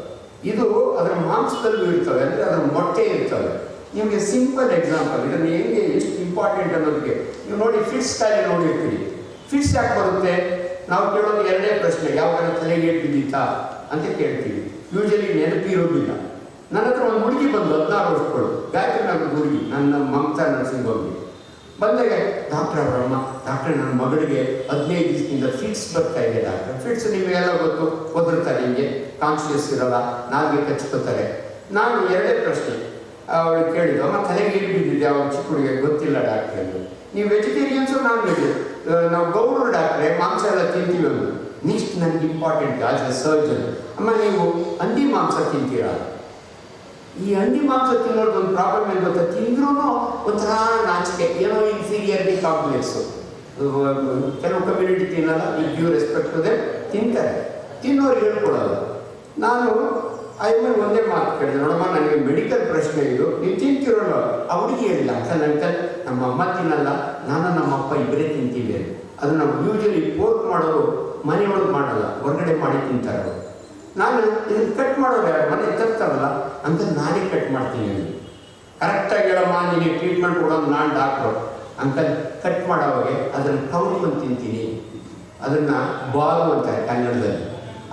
ಇದು ಅದರ ಮಾಂಸದಲ್ಲೂ ಇರ್ತವೆ, ಅಂದರೆ ಅದರ ಮೊಟ್ಟೆ ಇರ್ತವೆ. ನಿಮಗೆ ಸಿಂಪಲ್ ಎಕ್ಸಾಂಪಲ್ ಇದನ್ನು ಹೆಂಗೆ ಎಷ್ಟು ಇಂಪಾರ್ಟೆಂಟ್ ಅನ್ನೋದಕ್ಕೆ. ನೀವು ನೋಡಿ ಫಿಟ್ಸ್ ಕಾಯಿಲೆ ನೋಡಿರ್ತೀರಿ. ಫಿಟ್ಸ್ ಯಾಕೆ ಬರುತ್ತೆ? ನಾವು ಕೇಳೋದು ಎರಡನೇ ಪ್ರಶ್ನೆ, ಯಾವ ತಲೆಗೆ ಬಿದ್ದೀತಾ ಅಂತ ಕೇಳ್ತೀವಿ. ಯೂಶಲಿ ನೆನಪಿರೋದಿಲ್ಲ ನನ್ನ ಹತ್ರ ಒಂದು ಹುಡುಗಿ ಬಂದು ಹದಿನಾರು ವರ್ಷಗಳು ಗಾಯತ್ರಿ ನನ್ನ ಹುಡುಗಿ, ನನ್ನ ಮಮತಾ ನರ್ಸಿಂಗ್ ಹೋಗಿ ಬಂದಾಗ ಡಾಕ್ಟರ್ ಅವರಮ್ಮ ಡಾಕ್ಟರ್ ನನ್ನ ಮಗಳಿಗೆ ಹದಿನೈದು ದಿವಸದಿಂದ ಫಿಟ್ಸ್ ಬರ್ತಾ ಇದೆ ಡಾಕ್ಟರ್ ಫಿಟ್ಸ್ ನಿಮಗೆಲ್ಲ ಗೊತ್ತು? ಒದರ್ತಾರೆ ಹಿಂಗೆ ಕಾನ್ಶಿಯಸ್ ಇರಲ್ಲ? ನಾಲ್ಗೆ ಕಚ್ಕೋತಾರೆ? ನಾನು ಎರಡೇ ಪ್ರಶ್ನೆ ಅವಳು ಕೇಳಿದ್ದು ಅಮ್ಮ, ತಲೆಗೆ ಏನು ಬಿದ್ದಿದೆ? ಅವನ ಚಿಕ್ಕ ಗೊತ್ತಿಲ್ಲ ಡಾಕ್ಟರ್ ನೀವು ವೆಜಿಟೇರಿಯನ್ಸು ನಾನ್ ವೆಜ್ ನಾವು ಗೌರವ ಡಾಕ್ಟ್ರೆ ಮಾಂಸ ಎಲ್ಲ ತಿಂತೀವಿ ಅಂದ್ರು. ನೆಕ್ಸ್ಟ್ ನನಗೆ ಇಂಪಾರ್ಟೆಂಟ್ ಆಸ್ ಎ ಸರ್ಜನ್ ಅಮ್ಮ, ನೀವು ಹಂದಿ ಮಾಂಸ ತಿಂತೀರಾ? ಈ ಹಂದಿ ಮಾಂಸ ತಿನ್ನೋದು ಒಂದು ಪ್ರಾಬ್ಲಮ್ ಏನು ಗೊತ್ತಾ? ತಿಂದ್ರೂ ಒಂಥರ ನಾಚಿಕೆ. ಏನೋ ಇನ್ಫೀರಿಯಾರಿಟಿ ಕಾಂಪ್ಲೆಕ್ಸು ಕೆಲವು ಕಮ್ಯುನಿಟಿ ತಿನ್ನಲ್ಲ ವಿತ್ ಡ್ಯೂ ರೆಸ್ಪೆಕ್ಟ್ ಇದೆ ತಿಂತಾರೆ. ತಿನ್ನೋರು ಹೇಳ್ಕೊಡಲ್ಲ. ನಾನು ಆಮೇಲೆ ಒಂದೇ ಮಾತು ಕೇಳಿದೆ ನೋಡಮ್ಮ, ನನಗೆ ಮೆಡಿಕಲ್ ಪ್ರಶ್ನೆ ಇದು. ನೀವು ತಿಂತಿರೋಲ್ಲ ಅವ್ರಿಗೆ ಹೇಳಿಲ್ಲ ಅಂತ ನನ್ನ ನಮ್ಮ ಅಮ್ಮ ತಿನ್ನಲ್ಲ. ನಾನು ನಮ್ಮ ಅಪ್ಪ ಇಬ್ಬರೇ ತಿಂತೀವಿ. ಅದು ನಾವು ಯೂಶಲಿ ಪೋರ್ಕ್ ಮಾಡೋರು ಮನೆಯೊಳಗೆ ಮಾಡಲ್ಲ. ಹೊರಗಡೆ ಮಾಡಿ ತಿಂತಾರೆ ನಾನು ಇದನ್ನು ಕಟ್ ಮಾಡೋರು ಯಾರು? ಮನೆ ತರ್ತಾರಲ್ಲ ಅಂತ ನಾನೇ ಕಟ್ ಮಾಡ್ತೀನಿ ಕರೆಕ್ಟಾಗಿ ಹೇಳಮ್ಮ, ನಿನಗೆ ಟ್ರೀಟ್ಮೆಂಟ್ ಕೊಡೋದು ನಾನು ಡಾಕ್ಟ್ರು ಅಂತ ಕಟ್ ಮಾಡೋವಾಗೆ ಅದನ್ನು ಅಂತ ತಿಂತೀನಿ. ಅದನ್ನು ಬಾಲು ಅಂತಾರೆ ಕನ್ನಡದಲ್ಲಿ.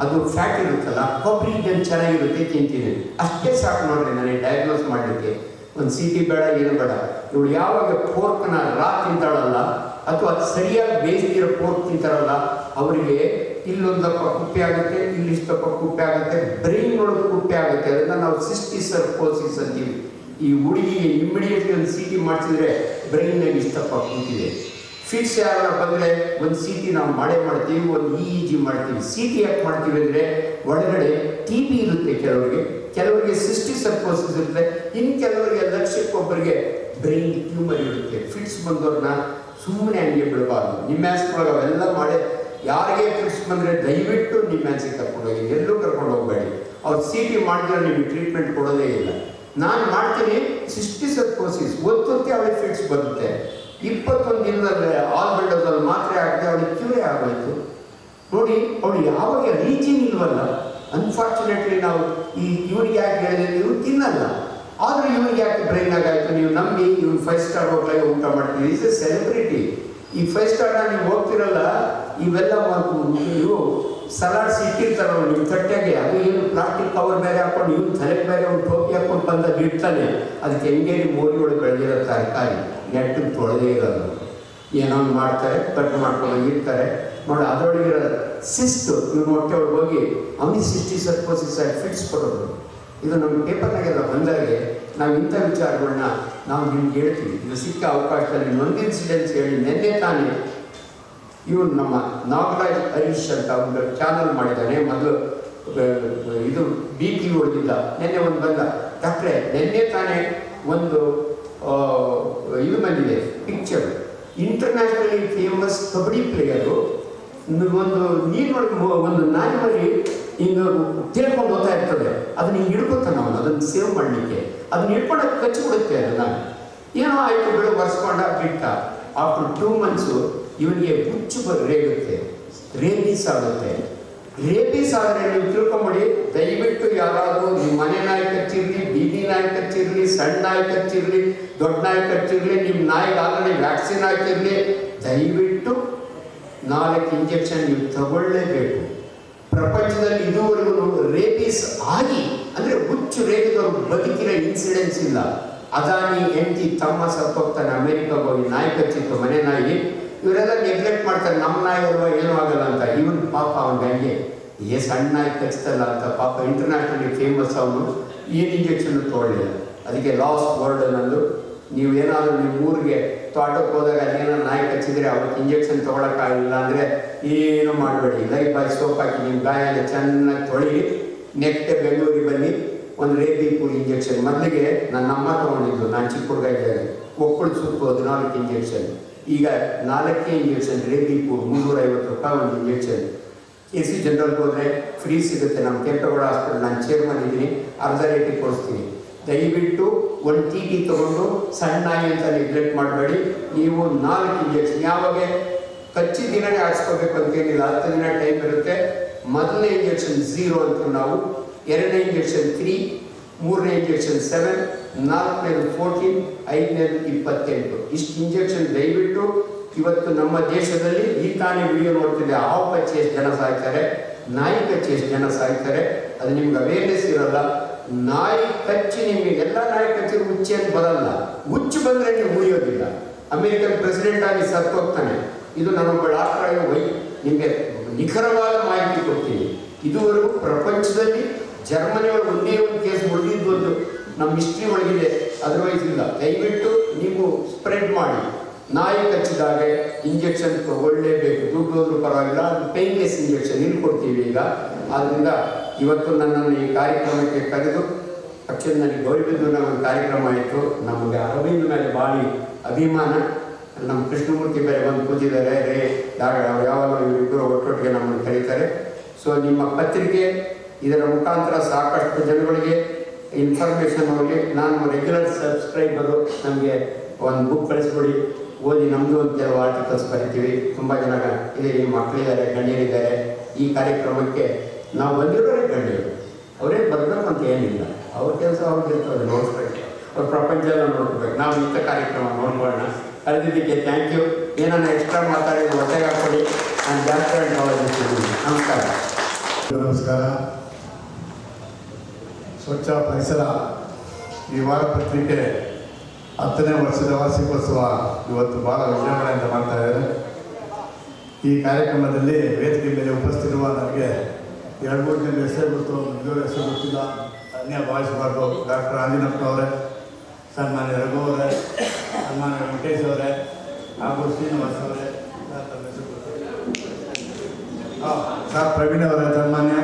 ಅದು ಫ್ಯಾಟ್ ಇರುತ್ತಲ್ಲ, ಕೊಬ್ಬರಿ ಏನು ಚೆನ್ನಾಗಿರುತ್ತೆ ತಿಂತೀನಿ ಅಷ್ಟೇ ಸಾಕು ನೋಡ್ರಿ ನನಗೆ ಡಯಾಗ್ನೋಸ್ ಮಾಡಲಿಕ್ಕೆ. ಒಂದು ಸಿ ಟಿ ಬೇಡ, ಏನು ಬೇಡ. ಇವಳು ಯಾವಾಗ ಪೋರ್ಕ್ನ ರಾ ತಿಂತಾಳಲ್ಲ, ಅಥವಾ ಅದು ಸರಿಯಾಗಿ ಬೇಯಿಸ್ತಿರೋ ಪೋರ್ಕ್ ತಿಂತಾರಲ್ಲ ಅವರಿಗೆ ಇಲ್ಲೊಂದಪ್ಪ ಕುಪ್ಪೆ ಆಗುತ್ತೆ, ಇಲ್ಲಿಷ್ಟಪ್ಪ ಕುಪ್ಪೆ ಆಗುತ್ತೆ ಬ್ರೈನ್ ಒಳಗೆ ಕುಪ್ಪೆ ಆಗುತ್ತೆ. ಅದನ್ನ ನಾವು ಸಿಸ್ಟಿಸರ್ ಕೋಸಿಸ್ ಅಂತೀವಿ. ಈ ಹುಡುಗಿಗೆ ಇಮ್ಮಿಡಿಯೇಟ್ಲಿ ಒಂದು ಸಿ ಟಿ ಮಾಡಿಸಿದ್ರೆ ಬ್ರೈನ್ನಾಗ ಇಷ್ಟಪ್ಪ ಕೂತಿದೆ. ಫಿಟ್ಸ್ ಯಾರ ಬಂದರೆ ಒಂದು ಸಿ ಟಿ ನಾವು ಮಾಡೇ ಮಾಡ್ತೀವಿ, ಒಂದು ಇ ಇ ಜಿ ಮಾಡ್ತೀವಿ. ಸಿ ಟಿ ಯಾಕೆ ಮಾಡ್ತೀವಿ ಅಂದರೆ ಒಳಗಡೆ ಟಿ ಬಿ ಇರುತ್ತೆ ಕೆಲವರಿಗೆ. ಕೆಲವರಿಗೆ ಸಿಸ್ಟಿ ಸರ್ಕೋಸಿಸ್ ಇರುತ್ತೆ. ಇನ್ನು ಕೆಲವರಿಗೆ ಲಕ್ಷಕ್ಕೊಬ್ಬರಿಗೆ ಬ್ರೈನ್ ಟ್ಯೂಮರ್ ಇರುತ್ತೆ. ಫಿಟ್ಸ್ ಬಂದವ್ರನ್ನ ಸುಮ್ಮನೆ ಹಂಗೆ ಬಿಡಬಾರ್ದು. ನಿಮ್ಮ ಒಳಗೆ ಅವೆಲ್ಲ ಮಾಡಿ ಯಾರಿಗೆ ಫಿಟ್ಸ್ ಬಂದರೆ ದಯವಿಟ್ಟು ನಿಮ್ಮ ಮ್ಯಾಚಿಗೆ ಕರ್ಕೊಂಡು ಹೋಗಿ ಕರ್ಕೊಂಡು ಹೋಗಬೇಡಿ. ಅವ್ರು ಸಿ ಟಿ ಮಾಡಿದ್ರೆ ನಿಮಗೆ ಟ್ರೀಟ್ಮೆಂಟ್ ಕೊಡೋದೇ ಇಲ್ಲ. ನಾನು ಮಾಡ್ತೀನಿ ಸಿಸ್ಟಿ ಸರ್ಕೋಸಿಸ್ ಒತ್ತೊತ್ತಿ ಅವಳಿಗೆ ಫಿಟ್ಸ್ ಬರುತ್ತೆ. ಇಪ್ಪತ್ತೊಂದು ದಿನದಲ್ಲಿ ಆಲ್ ಬಿಲ್ಡರ್ಸಲ್ಲಿ ಮಾತ್ರೆ ಹಾಕಿದೆ ಅವಳಿಗೆ ಕ್ಯೂರೇ ಆಗೋಯ್ತು. ನೋಡಿ ಅವಳು ಯಾವಾಗ ರೀಚಿಂಗ್ ಇಲ್ವಲ್ಲ ಅನ್ಫಾರ್ಚುನೇಟ್ಲಿ ನಾವು ಈ ಇವನಿಗೆ ಯಾಕೆ ಹೇಳಿದ್ರೆ ನೀವು ತಿನ್ನಲ್ಲ. ಆದರೂ ಇವನಿಗೆ ಯಾಕೆ ಬ್ರೈನ್ ಆಗಾಯ್ತು? ನೀವು ನಂಬಿ, ಇವ್ನು ಫೈವ್ ಸ್ಟಾರ್ ಹೋಟ್ಲಾಗೆ ಊಟ ಮಾಡ್ತೀವಿ ಇಸ್ ಎ ಸೆಲೆಬ್ರಿಟಿ ಈ ಫೈವ್ ಸ್ಟಾರ್ನ ನೀವು ಹೋಗ್ತಿರಲ್ಲ, ಇವೆಲ್ಲ ಮಾಡ್ಕೊಂಡು ನೀವು ಸಿಕ್ಕಿರ್ತಾರೆ ಅವ್ರು ನಿಮ್ಮ ತಟ್ಟೆಗೆ ಅದು ಏನು ಪ್ಲಾಸ್ಟಿಕ್ ಕವರ್ ಬೇರೆ ಹಾಕೊಂಡು, ಇವ್ನು ತಲೆಗೆ ಬೇರೆ ಒಂದು ಟೋಪಿ ಹಾಕೊಂಡು ಬಂದಾಗ ಇಡ್ತಾನೆ ಅದಕ್ಕೆ ಹೆಂಗೆ ಮೋರಿಗಳು ಬೆಳೆದಿರೋ ತರಕಾರಿ? ನೆಟ್ಟಿಗೆ ತೊಳೆದೇ ಇರೋದು. ಏನೋ ಮಾಡ್ತಾರೆ, ಕಟ್ ಮಾಡ್ಕೊಂಡು ಇರ್ತಾರೆ ನೋಡಿ, ಅದರೊಳಗಿರೋ ಸಿಸ್ಟು ಇವ್ರು ಹೊಟ್ಟೆ ಹೋಗಿ ಅವನಿ ಸಿಸ್ಟಿ ಸರ್ಕೋಸಿಸ್ ಆಗಿ ಫಿಟ್ಸ್ ಕೊಡೋದು. ಇದು ನಮ್ಮ ಪೇಪರ್ನಾಗೆಲ್ಲ ಬಂದಾಗೆ ನಾವು ಇಂಥ ವಿಚಾರಗಳನ್ನ ನಾವು ನಿಮ್ಗೆ ಹೇಳ್ತೀವಿ. ಇದು ಸಿಕ್ಕ ಅವಕಾಶದಲ್ಲಿ ಒಂದು ಇನ್ಸಿಡೆನ್ಸ್ ಹೇಳಿ ನೆನ್ನೆ ತಾನೇ ಇವನು ನಮ್ಮ ನಾಗರಾಜ್ ಹರೀಶ್ ಅಂತ ಒಂದು ಚಾನಲ್ ಮಾಡಿದ್ದಾನೆ. ಮೊದಲು ಇದು ಬಿ ಪಿ ಹೊಡೆದಿದ್ದ ನಿನ್ನೆ ಒಂದು ಬಂದ. ಡಾಕ್ಟ್ರೆ, ನಿನ್ನೆ ತಾನೇ ಒಂದು ಇದು ಬಂದಿದೆ picture internationally famous kabaddi player ಒಂದು ನೀರಿನೊಳಗೆ ಒಂದು ನಾಯಿ ಮರಿ ಹಿಂಗೆ ತಿಳ್ಕೊಂಡು ಹೋಗ್ತಾ ಇರ್ತದೆ. ಅದನ್ನ ಹಿಡ್ಕೊತಾನೆ ಅವನು. ಅದನ್ನು ಸೇವ್ ಮಾಡಲಿಕ್ಕೆ. ಅದನ್ನ ಹಿಡ್ಕೊಂಡು ಕಚ್ಚಿಬಿಡುತ್ತೆ ಅದನ್ನು. ಏನೋ ಆಯಿತು ಬೆಳೆ ಬರ್ಸ್ಕೊಂಡ ಬಿಟ್ಟ. ಆಫ್ಟರ್ ಟೂ ಮಂತ್ಸು ಇವನಿಗೆ ಹುಚ್ಚು ರೇಗುತ್ತೆ. ರೇಬೀಸ್ ಆಗುತ್ತೆ. ರೇಬೀಸ್ ಆದರೆ ನೀವು ತಿಳ್ಕೊಂಬಿಡಿ, ದಯವಿಟ್ಟು ಯಾರಾದರೂ ನಿಮ್ಮ ಮನೆ ನಾಯಿ ಕಚ್ಚಿರಲಿ ಬೀದಿ ನಾಯಿ ಕಚ್ಚಿರಲಿ ಸಣ್ಣ ನಾಯಿ ಕಚ್ಚಿರಲಿ ದೊಡ್ಡ ನಾಯಿ ಕಚ್ಚಿರಲಿ ನಿಮ್ಮ ನಾಯಿಗೆ ಆಲ್ರೆಡಿ ವ್ಯಾಕ್ಸಿನ್ ಹಾಕಿರಲಿ, ದಯವಿಟ್ಟು ನಾಲ್ಕು ಇಂಜೆಕ್ಷನ್ ನೀವು ತಗೊಳ್ಳೇಬೇಕು. ಪ್ರಪಂಚದಲ್ಲಿ ಇದುವರೆಗೂ ರೇಬೀಸ್ ಆಗಿ, ಅಂದರೆ ಹುಚ್ಚು ರೇಗಿದವರು ಬದುಕಿನ ಇನ್ಸಿಡೆನ್ಸ್ ಇಲ್ಲ. ಅದಾನಿ ಹೆಂಡತಿ ತಮ್ಮ ಸತ್ತೋಗ್ತಾನೆ ಅಮೆರಿಕಾಗೋಗಿ ನಾಯಿ ಕಚ್ಚಿತ್ತು ಮನೆ ನಾಯಿ ಇವರೆಲ್ಲ ನೆಗ್ಲೆಕ್ಟ್ ಮಾಡ್ತಾರೆ. ನಮ್ಮ ನಾಯಿ ಅಲ್ವಾ, ಏನೂ ಆಗಲ್ಲ ಅಂತ. ಇವನ್ ಪಾಪ ಅವನ ಹಂಗೆ ಏ ಸಣ್ಣ ನಾಯಿ ಕಚ್ತಲ್ಲ ಅಂತ ಪಾಪ ಇಂಟರ್ನ್ಯಾಷನಲಿ ಫೇಮಸ್ ಅವನು ಏನು ಇಂಜೆಕ್ಷನ್ ತೊಗೊಳ್ಳಿಲ್ಲ. ಅದಕ್ಕೆ ಲಾಸ್ಟ್ ವರ್ಡ್ ಅನ್ನೋದು ನೀವು ಏನಾದರೂ ನಿಮ್ಮ ಊರಿಗೆ, ತೋಟಕ್ಕೆ ಹೋದಾಗ ಅದೇನೋ ನಾಯಿ ಕಚ್ಚಿದ್ರೆ ಅವ್ರಿಗೆ ಇಂಜೆಕ್ಷನ್ ತೊಗೊಳಕ್ಕಾಗಿಲ್ಲ ಅಂದರೆ ಏನು ಮಾಡಬೇಡಿ. ಲೈಫ್ ಬಾಯ್ ಸೋಪ್ ಹಾಕಿ ನಿಮ್ಮ ಗಾಯನ ಚೆನ್ನಾಗಿ ತೊಳಿ ನೆಕ್ಸ್ಟ್ ಬೆಂಗಳೂರಿಗೆ ಬನ್ನಿ. ಒಂದು ರೇಬಿಪು ಇಂಜೆಕ್ಷನ್ ಮೊದಲಿಗೆ ನನ್ನ ಅಮ್ಮ ತೊಗೊಂಡಿದ್ದು. ನಾನು ಚಿಕ್ಕ ಹುಡುಗ ಇದ್ದಾಗ ಒಕ್ಕಳು ಸುತ್ತು ಹದಿನಾಲ್ಕು ಇಂಜೆಕ್ಷನ್ ಈಗ ನಾಲ್ಕೇ ಇಂಜೆಕ್ಷನ್ ರೇಬಿಪು ಮುನ್ನೂರ ಐವತ್ತು ರೂಪಾಯಿ ಒಂದು ಇಂಜೆಕ್ಷನ್ ಎ ಸಿ ಜನರಲ್ಗೆ ಹೋದರೆ ಫ್ರೀ ಸಿಗುತ್ತೆ. ನಮ್ಮ ಕೆಂಪೇಗೌಡ ಹಾಸ್ಪಿಟಲ್, ನಾನು ಚೇರ್ಮನ್ ಇದ್ದೀನಿ. ಅರ್ಧ ರೇಟಿಗೆ ಕೊಡಿಸ್ತೀನಿ. ದಯವಿಟ್ಟು ಒಂದು ಟಿ ಟಿ ತಗೊಂಡು ಸಣ್ಣ ನಾಯಿ ಅಂತ ನೆಗ್ಲೆಕ್ಟ್ ಮಾಡಬೇಡಿ. ನೀವು ನಾಲ್ಕು ಇಂಜೆಕ್ಷನ್ ಯಾವಾಗ ಕಚ್ಚಿ ದಿನನೇ ಹಾಕ್ಸ್ಕೋಬೇಕು ಅಂತೇನಿಲ್ಲ ಹತ್ತು ದಿನ ಟೈಮ್ ಇರುತ್ತೆ. ಮೊದಲನೇ ಇಂಜೆಕ್ಷನ್ ಝೀರೋ ಅಂತ ನಾವು. ಎರಡನೇ ಇಂಜೆಕ್ಷನ್ ತ್ರೀ ಮೂರನೇ ಇಂಜೆಕ್ಷನ್ ಸೆವೆನ್ ನಾಲ್ಕನೇದು ಫೋರ್ಟೀನ್ ಐದನೇದು ಇಪ್ಪತ್ತೆಂಟು. ಇಷ್ಟು ಇಂಜೆಕ್ಷನ್ ದಯವಿಟ್ಟು ಇವತ್ತು ನಮ್ಮ ದೇಶದಲ್ಲಿ ಈ ತಾನೇ ವಿಡಿಯೋ ನೋಡ್ತಿದ್ದೆ ಹಾವು ಕಚ್ಚಿ ಎಷ್ಟು ಜನ ಸಾಯ್ತಾರೆ, ನಾಯಿ ಕಚ್ಚಿ ಎಷ್ಟು ಜನ ಸಾಯ್ತಾರೆ. ಅದು ನಿಮ್ಗೆ ಅವೇರ್ನೆಸ್ ಇರಲ್ಲ. ನಾಯಿ ಕಚ್ಚಿ ನಿಮಗೆ, ಎಲ್ಲ ನಾಯಿ ಕಚ್ಚಿ ಹುಚ್ಚಿ ಅಂತ ಬರಲ್ಲ. ಹುಚ್ಚು ಬಂದರೆ ನೀವು ಉಳಿಯೋದಿಲ್ಲ ಅಮೆರಿಕನ್ ಪ್ರೆಸಿಡೆಂಟ್ ಆಗಿ ಸತ್ತೋಗ್ತಾನೆ ಇದು ನಾನೊಬ್ಬ ಡಾಕ್ಟರ್ ಆಗಿ ವೈ ನಿಮಗೆ ನಿಖರವಾದ ಮಾಹಿತಿ ಕೊಡ್ತೀನಿ. ಇದುವರೆಗೂ ಪ್ರಪಂಚದಲ್ಲಿ ಜರ್ಮನಿ ಒಳಗೆ ಒಂದೇ ಒಂದು ಕೇಸ್ ಉಳಿದಿದ್ದು ಒಂದು ನಮ್ಮ ಹಿಸ್ಟ್ರಿ ಒಳಗಿದೆ. ಅದರ್ವೈಸ್ ಇಲ್ಲ. ದಯವಿಟ್ಟು ನೀವು ಸ್ಪ್ರೆಡ್ ಮಾಡಿ. ನಾಯಿ ಕಚ್ಚಿದಾಗ ಇಂಜೆಕ್ಷನ್ ತಗೊಳ್ಳೇಬೇಕು ದುಡ್ಡು ಹೋದ್ರೂ ಪರವಾಗಿಲ್ಲ. ಅದು ಪೇನ್ಲೆಸ್ ಇಂಜೆಕ್ಷನ್ ಇಲ್ಲಿ ಕೊಡ್ತೀವಿ ಈಗ? ಆದ್ದರಿಂದ ಇವತ್ತು ನನ್ನನ್ನು ಈ ಕಾರ್ಯಕ್ರಮಕ್ಕೆ ಕರೆದು ಪಕ್ಷದ ನನಗೆ ಗೌರಿಬಿದ್ದು ಒಂದು ಕಾರ್ಯಕ್ರಮ ಆಯಿತು. ನಮಗೆ ಅರವಿಂದ ಮೇಲೆ ಭಾರಿ ಅಭಿಮಾನ. ನಮ್ಮ ಕೃಷ್ಣಮೂರ್ತಿ ಬೇರೆ ಬಂದು ಕೂತಿದ್ದಾರೆ. ರೇ ಯಾವ ಯಾವಾಗಲೂ ಇಬ್ಬರು ಒಟ್ಟೊಟ್ಟಿಗೆ ನಮ್ಮನ್ನು ಕರೀತಾರೆ. ಸೊ ನಿಮ್ಮ ಪತ್ರಿಕೆ ಇದರ ಮುಖಾಂತರ ಸಾಕಷ್ಟು ಜನಗಳಿಗೆ ಇನ್ಫಾರ್ಮೇಷನ್ ಹೋಗಿ ನಾನು ರೆಗ್ಯುಲರ್ ಸಬ್ಸ್ಕ್ರೈಬರು ನಮಗೆ ಒಂದು ಬುಕ್ ಕಳಿಸ್ಕೊಡಿ ಓದಿ ನಮ್ಮದು ಅಂತ ಕೆಲವು ಆರ್ಟಿಕಲ್ಸ್ ಬರಿತೀವಿ. ತುಂಬ ಜನ ಇದೆ ಈ ಮಕ್ಕಳಿದ್ದಾರೆ, ಗಣ್ಯರಿದ್ದಾರೆ. ಈ ಕಾರ್ಯಕ್ರಮಕ್ಕೆ ನಾವು ಬಂದಿರೋರೇ ಗಣ್ಯರು. ಅವರೇ ಬರಬೇಕು ಅಂತ ಏನಿಲ್ಲ. ಅವ್ರ ಕೆಲಸ ಅವ್ರಿಗೆ ಇರ್ತದೆ ನೋಡ್ಬೇಕು ಅವ್ರ ಪ್ರಪಂಚ ಎಲ್ಲ ನೋಡ್ಕೋಬೇಕು ನಾವು ಇಂಥ ಕಾರ್ಯಕ್ರಮ ನೋಡ್ಕೊಳ್ಳೋಣ. ಕರೆದಿದ್ದಕ್ಕೆ ಥ್ಯಾಂಕ್ ಯು ಏನನ್ನ ಎಕ್ಸ್ಟ್ರಾ ಮಾತಾಡಿದ್ರು ಹೊಟ್ಟೆಗೆ ಹಾಕೊಳ್ಳಿ ನಾನು ಜಾಸ್ತಿ ನಮಸ್ಕಾರ. ನಮಸ್ಕಾರ. ಸ್ವಚ್ಛ ಪರಿಸರ ಈ ವಾರ ಪತ್ರಿಕೆ ಹತ್ತನೇ ವರ್ಷದ ವಾರ್ಷಿಕೋತ್ಸವ ಇವತ್ತು ಭಾಳ ವಿಜೃಂಭಣೆಯಿಂದ ಮಾಡ್ತಾ ಇದ್ದಾರೆ. ಈ ಕಾರ್ಯಕ್ರಮದಲ್ಲಿ ವೇದಿಕೆ ಮೇಲೆ ಉಪಸ್ಥಿತಿರುವ ನನಗೆ ಎರಡು ಮೂರು ಜನ ಹೆಸರು ಗೊತ್ತು ಒಂದು ಹೆಸರು ಗೊತ್ತಿಲ್ಲ. ಅನ್ಯ ಭಾವಿಸಬಾರ್ದು ಡಾಕ್ಟರ್ ಆಂಜನಪ್ಪನವರೇ ಸನ್ಮಾನ್ಯ ರಘು ಅವರೇ, ಸನ್ಮಾನ್ಯ ವೆಂಕಟೇಶ್ ಅವರೇ, ಹಾಗೂ ಶ್ರೀನಿವಾಸ್ ಅವರೇ. ಸರ್, ಪ್ರವೀಣ್ ಅವರೇ, ಸನ್ಮಾನ್ಯ.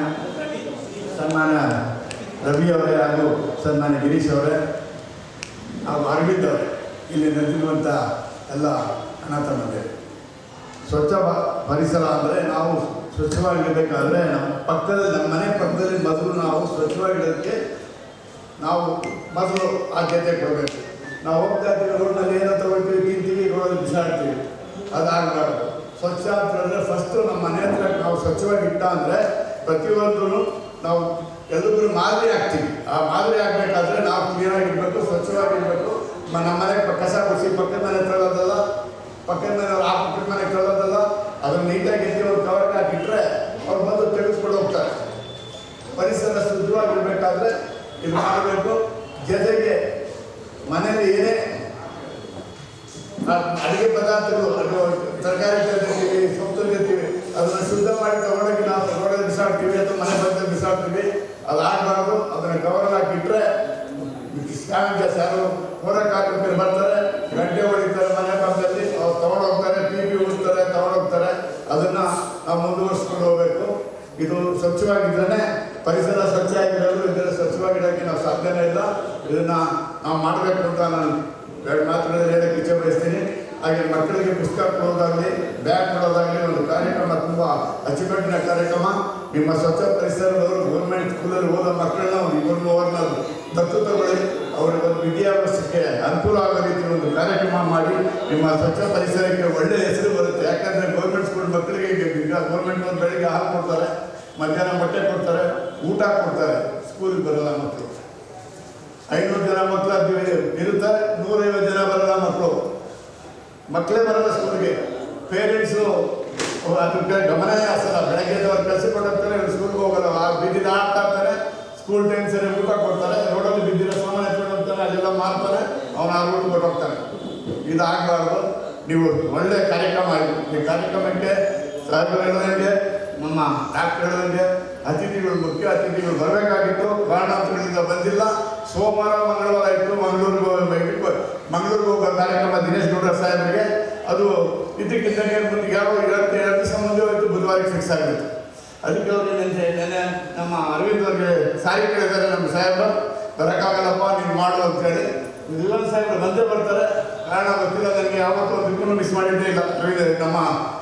ಸನ್ಮಾನ್ಯ ರವಿ ಅವರೇ ಹಾಗೂ ಸನ್ಮಾನ್ಯ ಗಿರೀಶ್ ಅವರೇ ಹಾಗೂ ಅರವಿಂದ್ ಅವರೇ ಇಲ್ಲಿ ನೆಲೆಸಿರುವಂಥ ಎಲ್ಲ ಅಣ್ಣ ಮಂದಿ ಸ್ವಚ್ಛ ಪರಿಸರ ಅಂದರೆ ನಾವು ಸ್ವಚ್ಛವಾಗಿಡಬೇಕಾದ್ರೆ ನಮ್ಮ ಪಕ್ಕದಲ್ಲಿ, ನಮ್ಮ ಮನೆ ಪಕ್ಕದಲ್ಲಿ ಮೊದಲು ನಾವು ಸ್ವಚ್ಛವಾಗಿಡೋದಕ್ಕೆ ನಾವು ಮೊದಲು ಆದ್ಯತೆ ಕೊಡಬೇಕು ನಾವು ಹೋಗ್ತಾ ಇರ್ತೀವಿ, ರೋಡ್ನಲ್ಲಿ ಏನೋ ತಗೊಳ್ತೀವಿ, ತಿಂತೀವಿ, ರೋಡಲ್ಲಿ ಬಿಸಾಡ್ತೀವಿ. ಅದಾಗಬಾರ್ದು. ಸ್ವಚ್ಛ ಅಂತ ಹೇಳಿದ್ರೆ ಫಸ್ಟು ನಮ್ಮ ಮನೆ ಹತ್ರ ನಾವು ಸ್ವಚ್ಛವಾಗಿ ಇಟ್ಟ ಅಂದರೆ ಪ್ರತಿಯೊಂದೂ ನಾವು ಎಲ್ಲರಿಗೂ ಮಾದರಿ ಆಗ್ತೀವಿ. ಆ ಮಾದರಿ ಆಗಬೇಕಾದ್ರೆ ನಾವು ಕ್ಲೀನಾಗಿರ್ಬೇಕು ಸ್ವಚ್ಛವಾಗಿರ್ಬೇಕು. ನಮ್ಮ ಮನೆ ಕಸ ಗುಡಿಸಿ ಪಕ್ಕದ ಮನೆ ತೊಳೋದಲ್ಲ ಪಕ್ಕದ ಮನೆ ಆ ಪಕ್ಕದ ಮನೆ ತೊಳೋದಲ್ಲ ಅದನ್ನು ನೀಟಾಗಿ ಎತ್ತಿ ಕವರ್ ಕವರ್ಗೆ ಹಾಕಿಟ್ರೆ ಅವ್ರು ಬಂದು ತೆಗೆದುಕೊಂಡು ಹೋಗ್ತಾರೆ. ಪರಿಸರ ಶುದ್ಧವಾಗಿರ್ಬೇಕಾದ್ರೆ ಇದು ಮಾಡಬೇಕು. ಜೊತೆಗೆ ಮನೆಯಲ್ಲಿ ಏನೇ ಅಡುಗೆ ಪದಾರ್ಥಗಳು, ಅದು ತರಕಾರಿ ಸೊಪ್ಪು ತಂದಿರ್ತೀವಿ ಅದನ್ನ ಶುದ್ಧ ಮಾಡಿ ತಗೊಂಡೋಗಿ ನಾವು ತಗೊಂಡೋಗಿ ಬಿಸಾಡ್ತೀವಿ ಅಥವಾ ಮನೆ ಬಂದ ಬಿಸಾಡ್ತೀವಿ ಅದು ಅದನ್ನು ಸ್ಕ್ಯಾವೆಂಜರ್ಸ್ ಯಾರು ಹೋರ ಕಾರ್ಮಿಕರು ಬರ್ತಾರೆ. ಗಂಟೆ ಹೊಡಿತಾರೆ, ಮನೆ ಪಕ್ಕದಲ್ಲಿ. ಅವ್ರು ತಗೊಂಡೋಗ್ತಾರೆ ಪಿ ಪಿ ಉಡ್ತಾರೆ, ತಗೊಂಡೋಗ್ತಾರೆ. ಅದನ್ನ ನಾವು ಮುಂದುವರಿಸ್ಕೊಂಡು ಹೋಗ್ಬೇಕು. ಇದು ಸ್ವಚ್ಛವಾಗಿದ್ರೇ ಪರಿಸರ ಸ್ವಚ್ಛ ಆಗಿರೋದು. ಇದರ ಸ್ವಚ್ಛವಾಗಿಡೋಕ್ಕೆ ನಾವು ಸಾಧ್ಯನೇ ಇಲ್ಲ. ಇದನ್ನು ನಾವು ಮಾಡಬೇಕು ಅಂತ ನಾನು ಎರಡು ಮಾತುಗಳಲ್ಲಿ ಹೇಳಕ್ಕೆ ಇಚ್ಛೆ ಬಯಸ್ತೀನಿ. ಹಾಗೆ ಮಕ್ಕಳಿಗೆ ಪುಸ್ತಕ ಕೊಡೋದಾಗಲಿ, ಬ್ಯಾಗ್ ಕೊಡೋದಾಗಲಿ ಒಂದು ಕಾರ್ಯಕ್ರಮ, ತುಂಬ ಅಚ್ಚುಕಟ್ಟಿನ ಕಾರ್ಯಕ್ರಮ. ನಿಮ್ಮ ಸ್ವಚ್ಛ ಪರಿಸರದವರು ಗೌರ್ಮೆಂಟ್ ಸ್ಕೂಲಲ್ಲಿ ಓದೋ ಮಕ್ಕಳನ್ನ ಒಂದು ಇಬ್ಬರು ಮೂವರನ್ನ ದತ್ತು ತಗೊಳ್ಳಿ. ಅವರಿಗೆ ಒಂದು ವಿದ್ಯಾಭ್ಯಾಸಕ್ಕೆ ಅನುಕೂಲ ಆಗೋ ರೀತಿ ಒಂದು ಕಾರ್ಯಕ್ರಮ ಮಾಡಿ. ನಿಮ್ಮ ಸ್ವಚ್ಛ ಪರಿಸರಕ್ಕೆ ಒಳ್ಳೆ ಹೆಸರು ಬರುತ್ತೆ. ಯಾಕಂದರೆ ಗೌರ್ಮೆಂಟ್ ಸ್ಕೂಲ್ ಮಕ್ಕಳಿಗೆ ಈಗ ಗೌರ್ಮೆಂಟ್ ಒಂದು ಬೆಳಿಗ್ಗೆ ಹಾಲು ಕೊಡ್ತಾರೆ, ಮಧ್ಯಾಹ್ನ ಬಟ್ಟೆ ಕೊಡ್ತಾರೆ, ಊಟ ಕೊಡ್ತಾರೆ. ಸ್ಕೂಲಿಗೆ ಬರಲ್ಲ ಮಕ್ಕಳು. ಐನೂರು ಜನ ಮಕ್ಕಳು ಅದು ಇರುತ್ತೆ ನೂರೈವತ್ತು ಜನ ಬರಲ್ಲ ಮಕ್ಕಳು. ಮಕ್ಕಳೇ ಬರಲ್ಲ ಸ್ಕೂಲ್ಗೆ. ಪೇರೆಂಟ್ಸು ಅದಕ್ಕೆ ಗಮನ ಹಾಸಲ್ಲ ಬೆಳಗ್ಗೆ ಅವ್ರು ಕೆಲಸಕ್ಕೆ ಕೊಟ್ಟಿರ್ತಾರೆ ಸ್ಕೂಲ್ಗೆ ಹೋಗಲ್ಲ. ಆ ಬಿದ್ದಿದ್ದ ಆಟ ಇರ್ತಾರೆ ಸ್ಕೂಲ್ ಟೈಮ್ ಸರಿ ಊಟ ಕೊಡ್ತಾರೆ, ರೋಡಲ್ಲಿ ಬಿದ್ದಿರೋ ಸಾಮಾನು ಎತ್ಕೊಂಡು ಹೋಗ್ತಾರೆ ಅಲ್ಲೆಲ್ಲ ಮಾರ್ತಾರೆ ಅವ್ನು ಆ ಊಟ ಕೊಟ್ಟು ಇದು ಇದಾಗಬಾರ್ದು. ನೀವು ಒಳ್ಳೆ ಕಾರ್ಯಕ್ರಮ ಈ ಕಾರ್ಯಕ್ರಮಕ್ಕೆ ಸಾಹೇಬರು ಹೇಳಿದಂಗೆ ನಮ್ಮ ಡಾಕ್ಟರ್ ಹೇಳಿದಂಗೆ ಅತಿಥಿಗಳು ಮುಖ್ಯ ಅತಿಥಿಗಳು ಬರಬೇಕಾಗಿತ್ತು, ಕಾರಣಾಂತರಗಳಿಂದ ಬಂದಿಲ್ಲ. ಸೋಮವಾರ, ಮಂಗಳವಾರ ಇತ್ತು, ಮಂಗಳೂರಿಗೆ ಮಂಗಳೂರಿಗೆ ಹೋಗೋ ಕಾರ್ಯಕ್ರಮ ದಿನೇಶ್ ಗೌಡ ಸಾಹೇಬರಿಗೆ. ಅದು ಇದಕ್ಕಿದ್ದಂಗೆ ಮುಂದೆ ಯಾವ ಇವತ್ತು ಎರಡು ದಿವಸ ಬುಧವಾರ ಬುಧವಾರಕ್ಕೆ ಫಿಕ್ಸ್ ಆಗಿತ್ತು ಅದಕ್ಕೆ ಅವ್ರಿಗೆ ನೆನ್ನೆ ನಮ್ಮ ಅರವಿಂದ್ ಅವ್ರಿಗೆ ಸಾರಿ ಕೇಳಿದ್ದಾರೆ ನಮ್ಮ ಸಾಹೇಬ. ಬರೋಕ್ಕಾಗಲ್ಲಪ್ಪ, ನೀನು ಮಾಡು ಅಂತೇಳಿ ಇಲ್ಲೊಂದು ಸಾಹೇಬರು ಬಂದೇ ಬರ್ತಾರೆ. ಕಾರಣ ಗೊತ್ತಿಲ್ಲ, ನನಗೆ ಯಾವತ್ತೂ ಒಂದಕ್ಕೂ ಮಿಸ್ ಮಾಡಿದ್ದೇ ಇಲ್ಲ. ನಮ್ಮ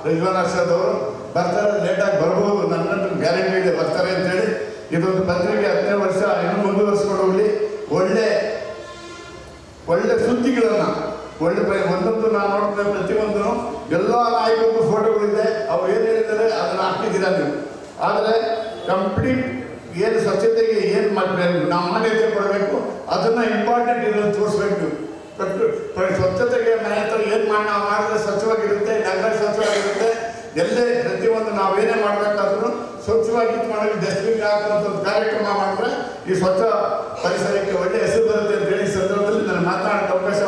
ರಜ್ವಾನ್ ಅರ್ಷದ್ ಅವರು ಬರ್ತಾರೆ ಲೇಟಾಗಿ ಬರ್ಬೋದು. ನನ್ನನ್ನು ಗ್ಯಾರಂಟಿ ಇದೆ, ಬರ್ತಾರೆ ಅಂತೇಳಿ ಇದೊಂದು ಪತ್ರಿಕೆ ಹತ್ತನೇ ವರ್ಷ, ಇನ್ನೂ ಮುಂದುವರಿಸ್ಕೊಂಡು ಹೋಗಲಿ. ಒಳ್ಳೆ ಸುದ್ದಿಗಳನ್ನ. ಒಳ್ಳೆ ಒಂದೊಂದು ನಾನು ನೋಡ್ತೇನೆ ಪ್ರತಿಯೊಂದು. ಎಲ್ಲ ಫೋಟೋಗಳು ಫೋಟೋಗಳಿದೆ. ಅವ್ರು ಏನು ಹೇಳಿದ್ದಾರೆ ಅದನ್ನು ಹಾಕಿದ್ದೀರಾ ನೀವು. ಆದರೆ ಕಂಪ್ಲೀಟ್ ಏನು ಸ್ವಚ್ಛತೆಗೆ ಏನು ಮಾಡಬೇಕು ನಾವು ಮಾನ್ಯತೆ ಕೊಡಬೇಕು. ಅದನ್ನು ಇಂಪಾರ್ಟೆಂಟ್ ಇದನ್ನು ತೋರಿಸ್ಬೇಕು ನೀವು. ಸ್ವಚ್ಛತೆಗೆ ಮನೆ ಹತ್ರ ಏನು ಮಾಡಿ ನಾವು ಮಾಡಿದ್ರೆ ಸ್ವಚ್ಛವಾಗಿರುತ್ತೆ, ನಗರ ಸ್ವಚ್ಛವಾಗಿರುತ್ತೆ. ಎಲ್ಲೇ ಪ್ರತಿಯೊಂದು ನಾವೇನೇ ಮಾಡಬೇಕಾದ್ರೂ ಸ್ವಚ್ಛವಾಗಿ ಮಾಡೋಕ್ಕೆ ಡಸ್ಟ್ಬಿನ್ ಹಾಕುವಂಥ ಕಾರ್ಯಕ್ರಮ ಮಾಡಿದ್ರೆ ಈ ಸ್ವಚ್ಛ ಪರಿಸರಕ್ಕೆ ಒಳ್ಳೆ ಹೆಸರು ಬರುತ್ತೆ ಅಂತ ಹೇಳಿ ಈ ಸಂದರ್ಭದಲ್ಲಿ ನನ್ನ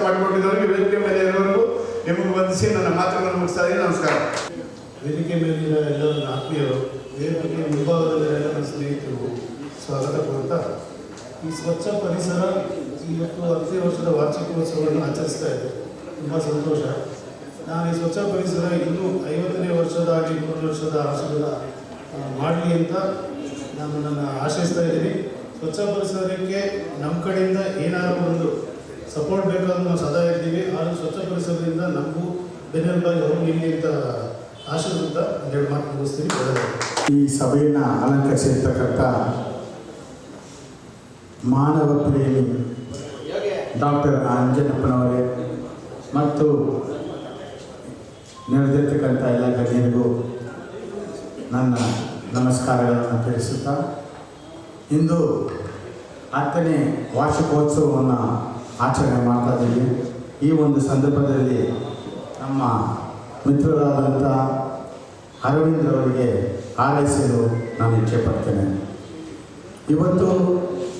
ಮಾಡಿಕೊಟ್ಟಿದ್ದವರಿಗೆ ವೇದಿಕೆ ಮೇಲೆ ಇರೋರಿಗೂ. ನಿಮಗೆ ವಂದಿಸಿ ನನ್ನ ಮಾತುಗಳನ್ನು ಮುಗಿಸ್ತಾ ಇದ್ದೀನಿ. ನಮಸ್ಕಾರ. ವೇದಿಕೆ ಮೇಲಿನ ಎಲ್ಲ ನನ್ನ ಆತ್ಮೀಯರು ವೇದಿಕೆ ಮುಂಭಾಗದಲ್ಲಿ ಎಲ್ಲ ನನ್ನ ಸ್ನೇಹಿತರು, ಸ್ವಾಗತ ಕೊಡ್ತಾ ಈ ಸ್ವಚ್ಛ ಪರಿಸರ ಇವತ್ತು ಹತ್ತನೇ ವರ್ಷದ ವಾರ್ಷಿಕೋತ್ಸವವನ್ನು ಆಚರಿಸ್ತಾ ಇದೆ ತುಂಬ ಸಂತೋಷ. ನಾನು ಈ ಸ್ವಚ್ಛ ಪರಿಸರ ಇನ್ನೂ ಐವತ್ತನೇ ವರ್ಷದ ಆಗಲಿ ಮೂರು ವರ್ಷದ ಆಶಯದ ಮಾಡಲಿ ಅಂತ ನಾನು ನನ್ನ ಆಶಿಸ್ತಾ ಇದ್ದೀನಿ. ಸ್ವಚ್ಛ ಪರಿಸರಕ್ಕೆ ನಮ್ಮ ಕಡೆಯಿಂದ ಏನಾದರೂ ಒಂದು ಸಪೋರ್ಟ್ ಬೇಕಾದ್ರೂ ನಾವು ಸದಾ ಇದ್ದೀವಿ ಆದರೂ ಪರಿಸರದಿಂದ ನಮಗೂ ಬೆನ್ನೆಲುಬಾಗಿ ಅವರು ನಿಮಗೆ ಅಂತ ಆಶಿಸುತ್ತಾ ಎರಡು ಮಾತು ಮುಗಿಸ್ತೀವಿ ಈ ಸಭೆಯನ್ನು ಅಲಂಕರಿಸಿರ್ತಕ್ಕಂಥ ಮಾನವ ಪ್ರೇಮಿ ಡಾಕ್ಟರ್ ಅಂಜನಪ್ಪನವರೇ ಮತ್ತು ನೆರೆದಿರ್ತಕ್ಕಂಥ ಎಲ್ಲ ಗಣ್ಯರಿಗೂ ನನ್ನ ನಮಸ್ಕಾರಗಳನ್ನು ತಿಳಿಸುತ್ತಾ, ಇಂದು ಹತ್ತನೇ ವಾರ್ಷಿಕೋತ್ಸವವನ್ನು ಆಚರಣೆ ಮಾಡ್ತಾ ಇದ್ದೀವಿ ಈ ಒಂದು ಸಂದರ್ಭದಲ್ಲಿ ನಮ್ಮ ಮಿತ್ರರಾದಂಥ ಅರವಿಂದ್ ಅವರಿಗೆ ಹಾರೈಸಲು ನಾನು ಇಚ್ಛೆ ಪಡ್ತೇನೆ. ಇವತ್ತು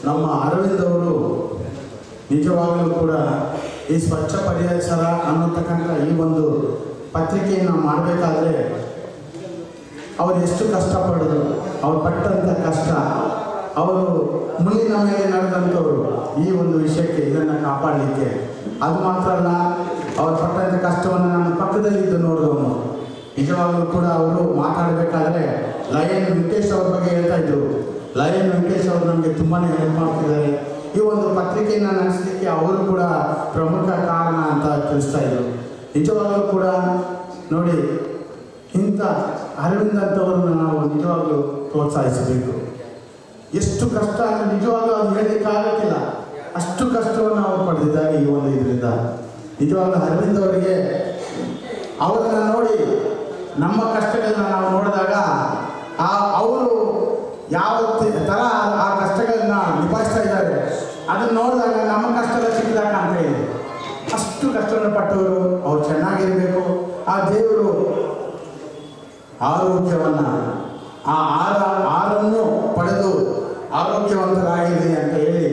ನಮ್ಮ ಅರವಿಂದ್ ಅವರು ನಿಜವಾಗಲೂ ಕೂಡ ಈ ಸ್ವಚ್ಛ ಪರಿಸರ ಅನ್ನತಕ್ಕಂಥ ಈ ಒಂದು ಪತ್ರಿಕೆಯನ್ನು ಮಾಡಬೇಕಾದ್ರೆ ಅವರು ಎಷ್ಟು ಕಷ್ಟಪಡೋದು ಅವ್ರು ಪಟ್ಟಂಥ ಕಷ್ಟ ಅವರು ಮುಳ್ಳಿನ ಮೇಲೆ ನಡೆದಂಥವರು ಈ ಒಂದು ವಿಷಯಕ್ಕೆ ಇದನ್ನು ಕಾಪಾಡಲಿಕ್ಕೆ. ಅದು ಮಾತ್ರ ಅಲ್ಲ, ಅವ್ರು ಪಟ್ಟಂಥ ಕಷ್ಟವನ್ನು ನಾನು ಪಕ್ಕದಲ್ಲಿದ್ದು ನೋಡಿದವನು. ನಿಜವಾಗಲೂ ಕೂಡ ಅವರು ಮಾತಾಡಬೇಕಾದ್ರೆ ಲಯನ್ ವೆಂಕಟೇಶ್ ಅವ್ರ ಬಗ್ಗೆ ಹೇಳ್ತಾ ಇದ್ರು. ಲಯನ್ ವೆಂಕಟೇಶ್ ಅವರು ನಮಗೆ ತುಂಬಾ ಹೆಲ್ಪ್ ಮಾಡ್ತಿದ್ದಾರೆ. ಈ ಒಂದು ಪತ್ರಿಕೆಯನ್ನು ನಡೆಸಲಿಕ್ಕೆ ಅವರು ಕೂಡ ಪ್ರಮುಖ ಕಾರಣ ಅಂತ ತಿಳಿಸ್ತಾ ಇದ್ರು. ನಿಜವಾಗಲೂ ಕೂಡ ನೋಡಿ, ಇಂಥ ಅರವಿಂದ್ ಅಂತವರನ್ನು ನಾವು ನಿಜವಾಗಲೂ ಪ್ರೋತ್ಸಾಹಿಸಬೇಕು. ಎಷ್ಟು ಕಷ್ಟ ಅಂದರೆ ನಿಜವಾಗ್ಲೂ ಅದು ಹೇಳಲಿಕ್ಕಾಗಕ್ಕಿಲ್ಲ ಅಷ್ಟು ಕಷ್ಟವನ್ನು ಅವರು ಪಡೆದಿದ್ದಾರೆ ಈ ಒಂದು ಇದರಿಂದ. ನಿಜವಾಗ್ಲೂ ಅರವಿಂದ್ ಅವರಿಗೆ ಅವರನ್ನು ನೋಡಿ ನಮ್ಮ ಕಷ್ಟಗಳನ್ನ ನಾವು ನೋಡಿದಾಗ ಆ ಅವರು ಯಾವ ತರ ಆ ಕಷ್ಟಗಳನ್ನ ನಿಭಾಯಿಸ್ತಾ ಇದ್ದಾರೆ, ಅದನ್ನು ನೋಡಿದಾಗ ನಮ್ಮ ಕಷ್ಟದ ಸಿಕ್ಕಿದಾಗ ಅಂತ ಹೇಳಿ ಅಷ್ಟು ಕಷ್ಟವನ್ನು ಪಟ್ಟವರು, ಅವ್ರು ಚೆನ್ನಾಗಿರಬೇಕು. ಆ ದೇವರು ಆರೋಗ್ಯವನ್ನು ಆ ಆರ ಆರನ್ನು ಪಡೆದು ಆರೋಗ್ಯವಂತರಾಗಿದೆ ಅಂತ ಹೇಳಿ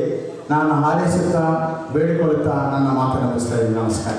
ನಾನು ಹಾರೈಸುತ್ತಾ ಬೇಡಿಕೊಳ್ಳುತ್ತಾ ನನ್ನ ಮಾತನ್ನು ಮುಗಿಸ್ತಾ ಇದ್ದೀನಿ ನಮಸ್ಕಾರ.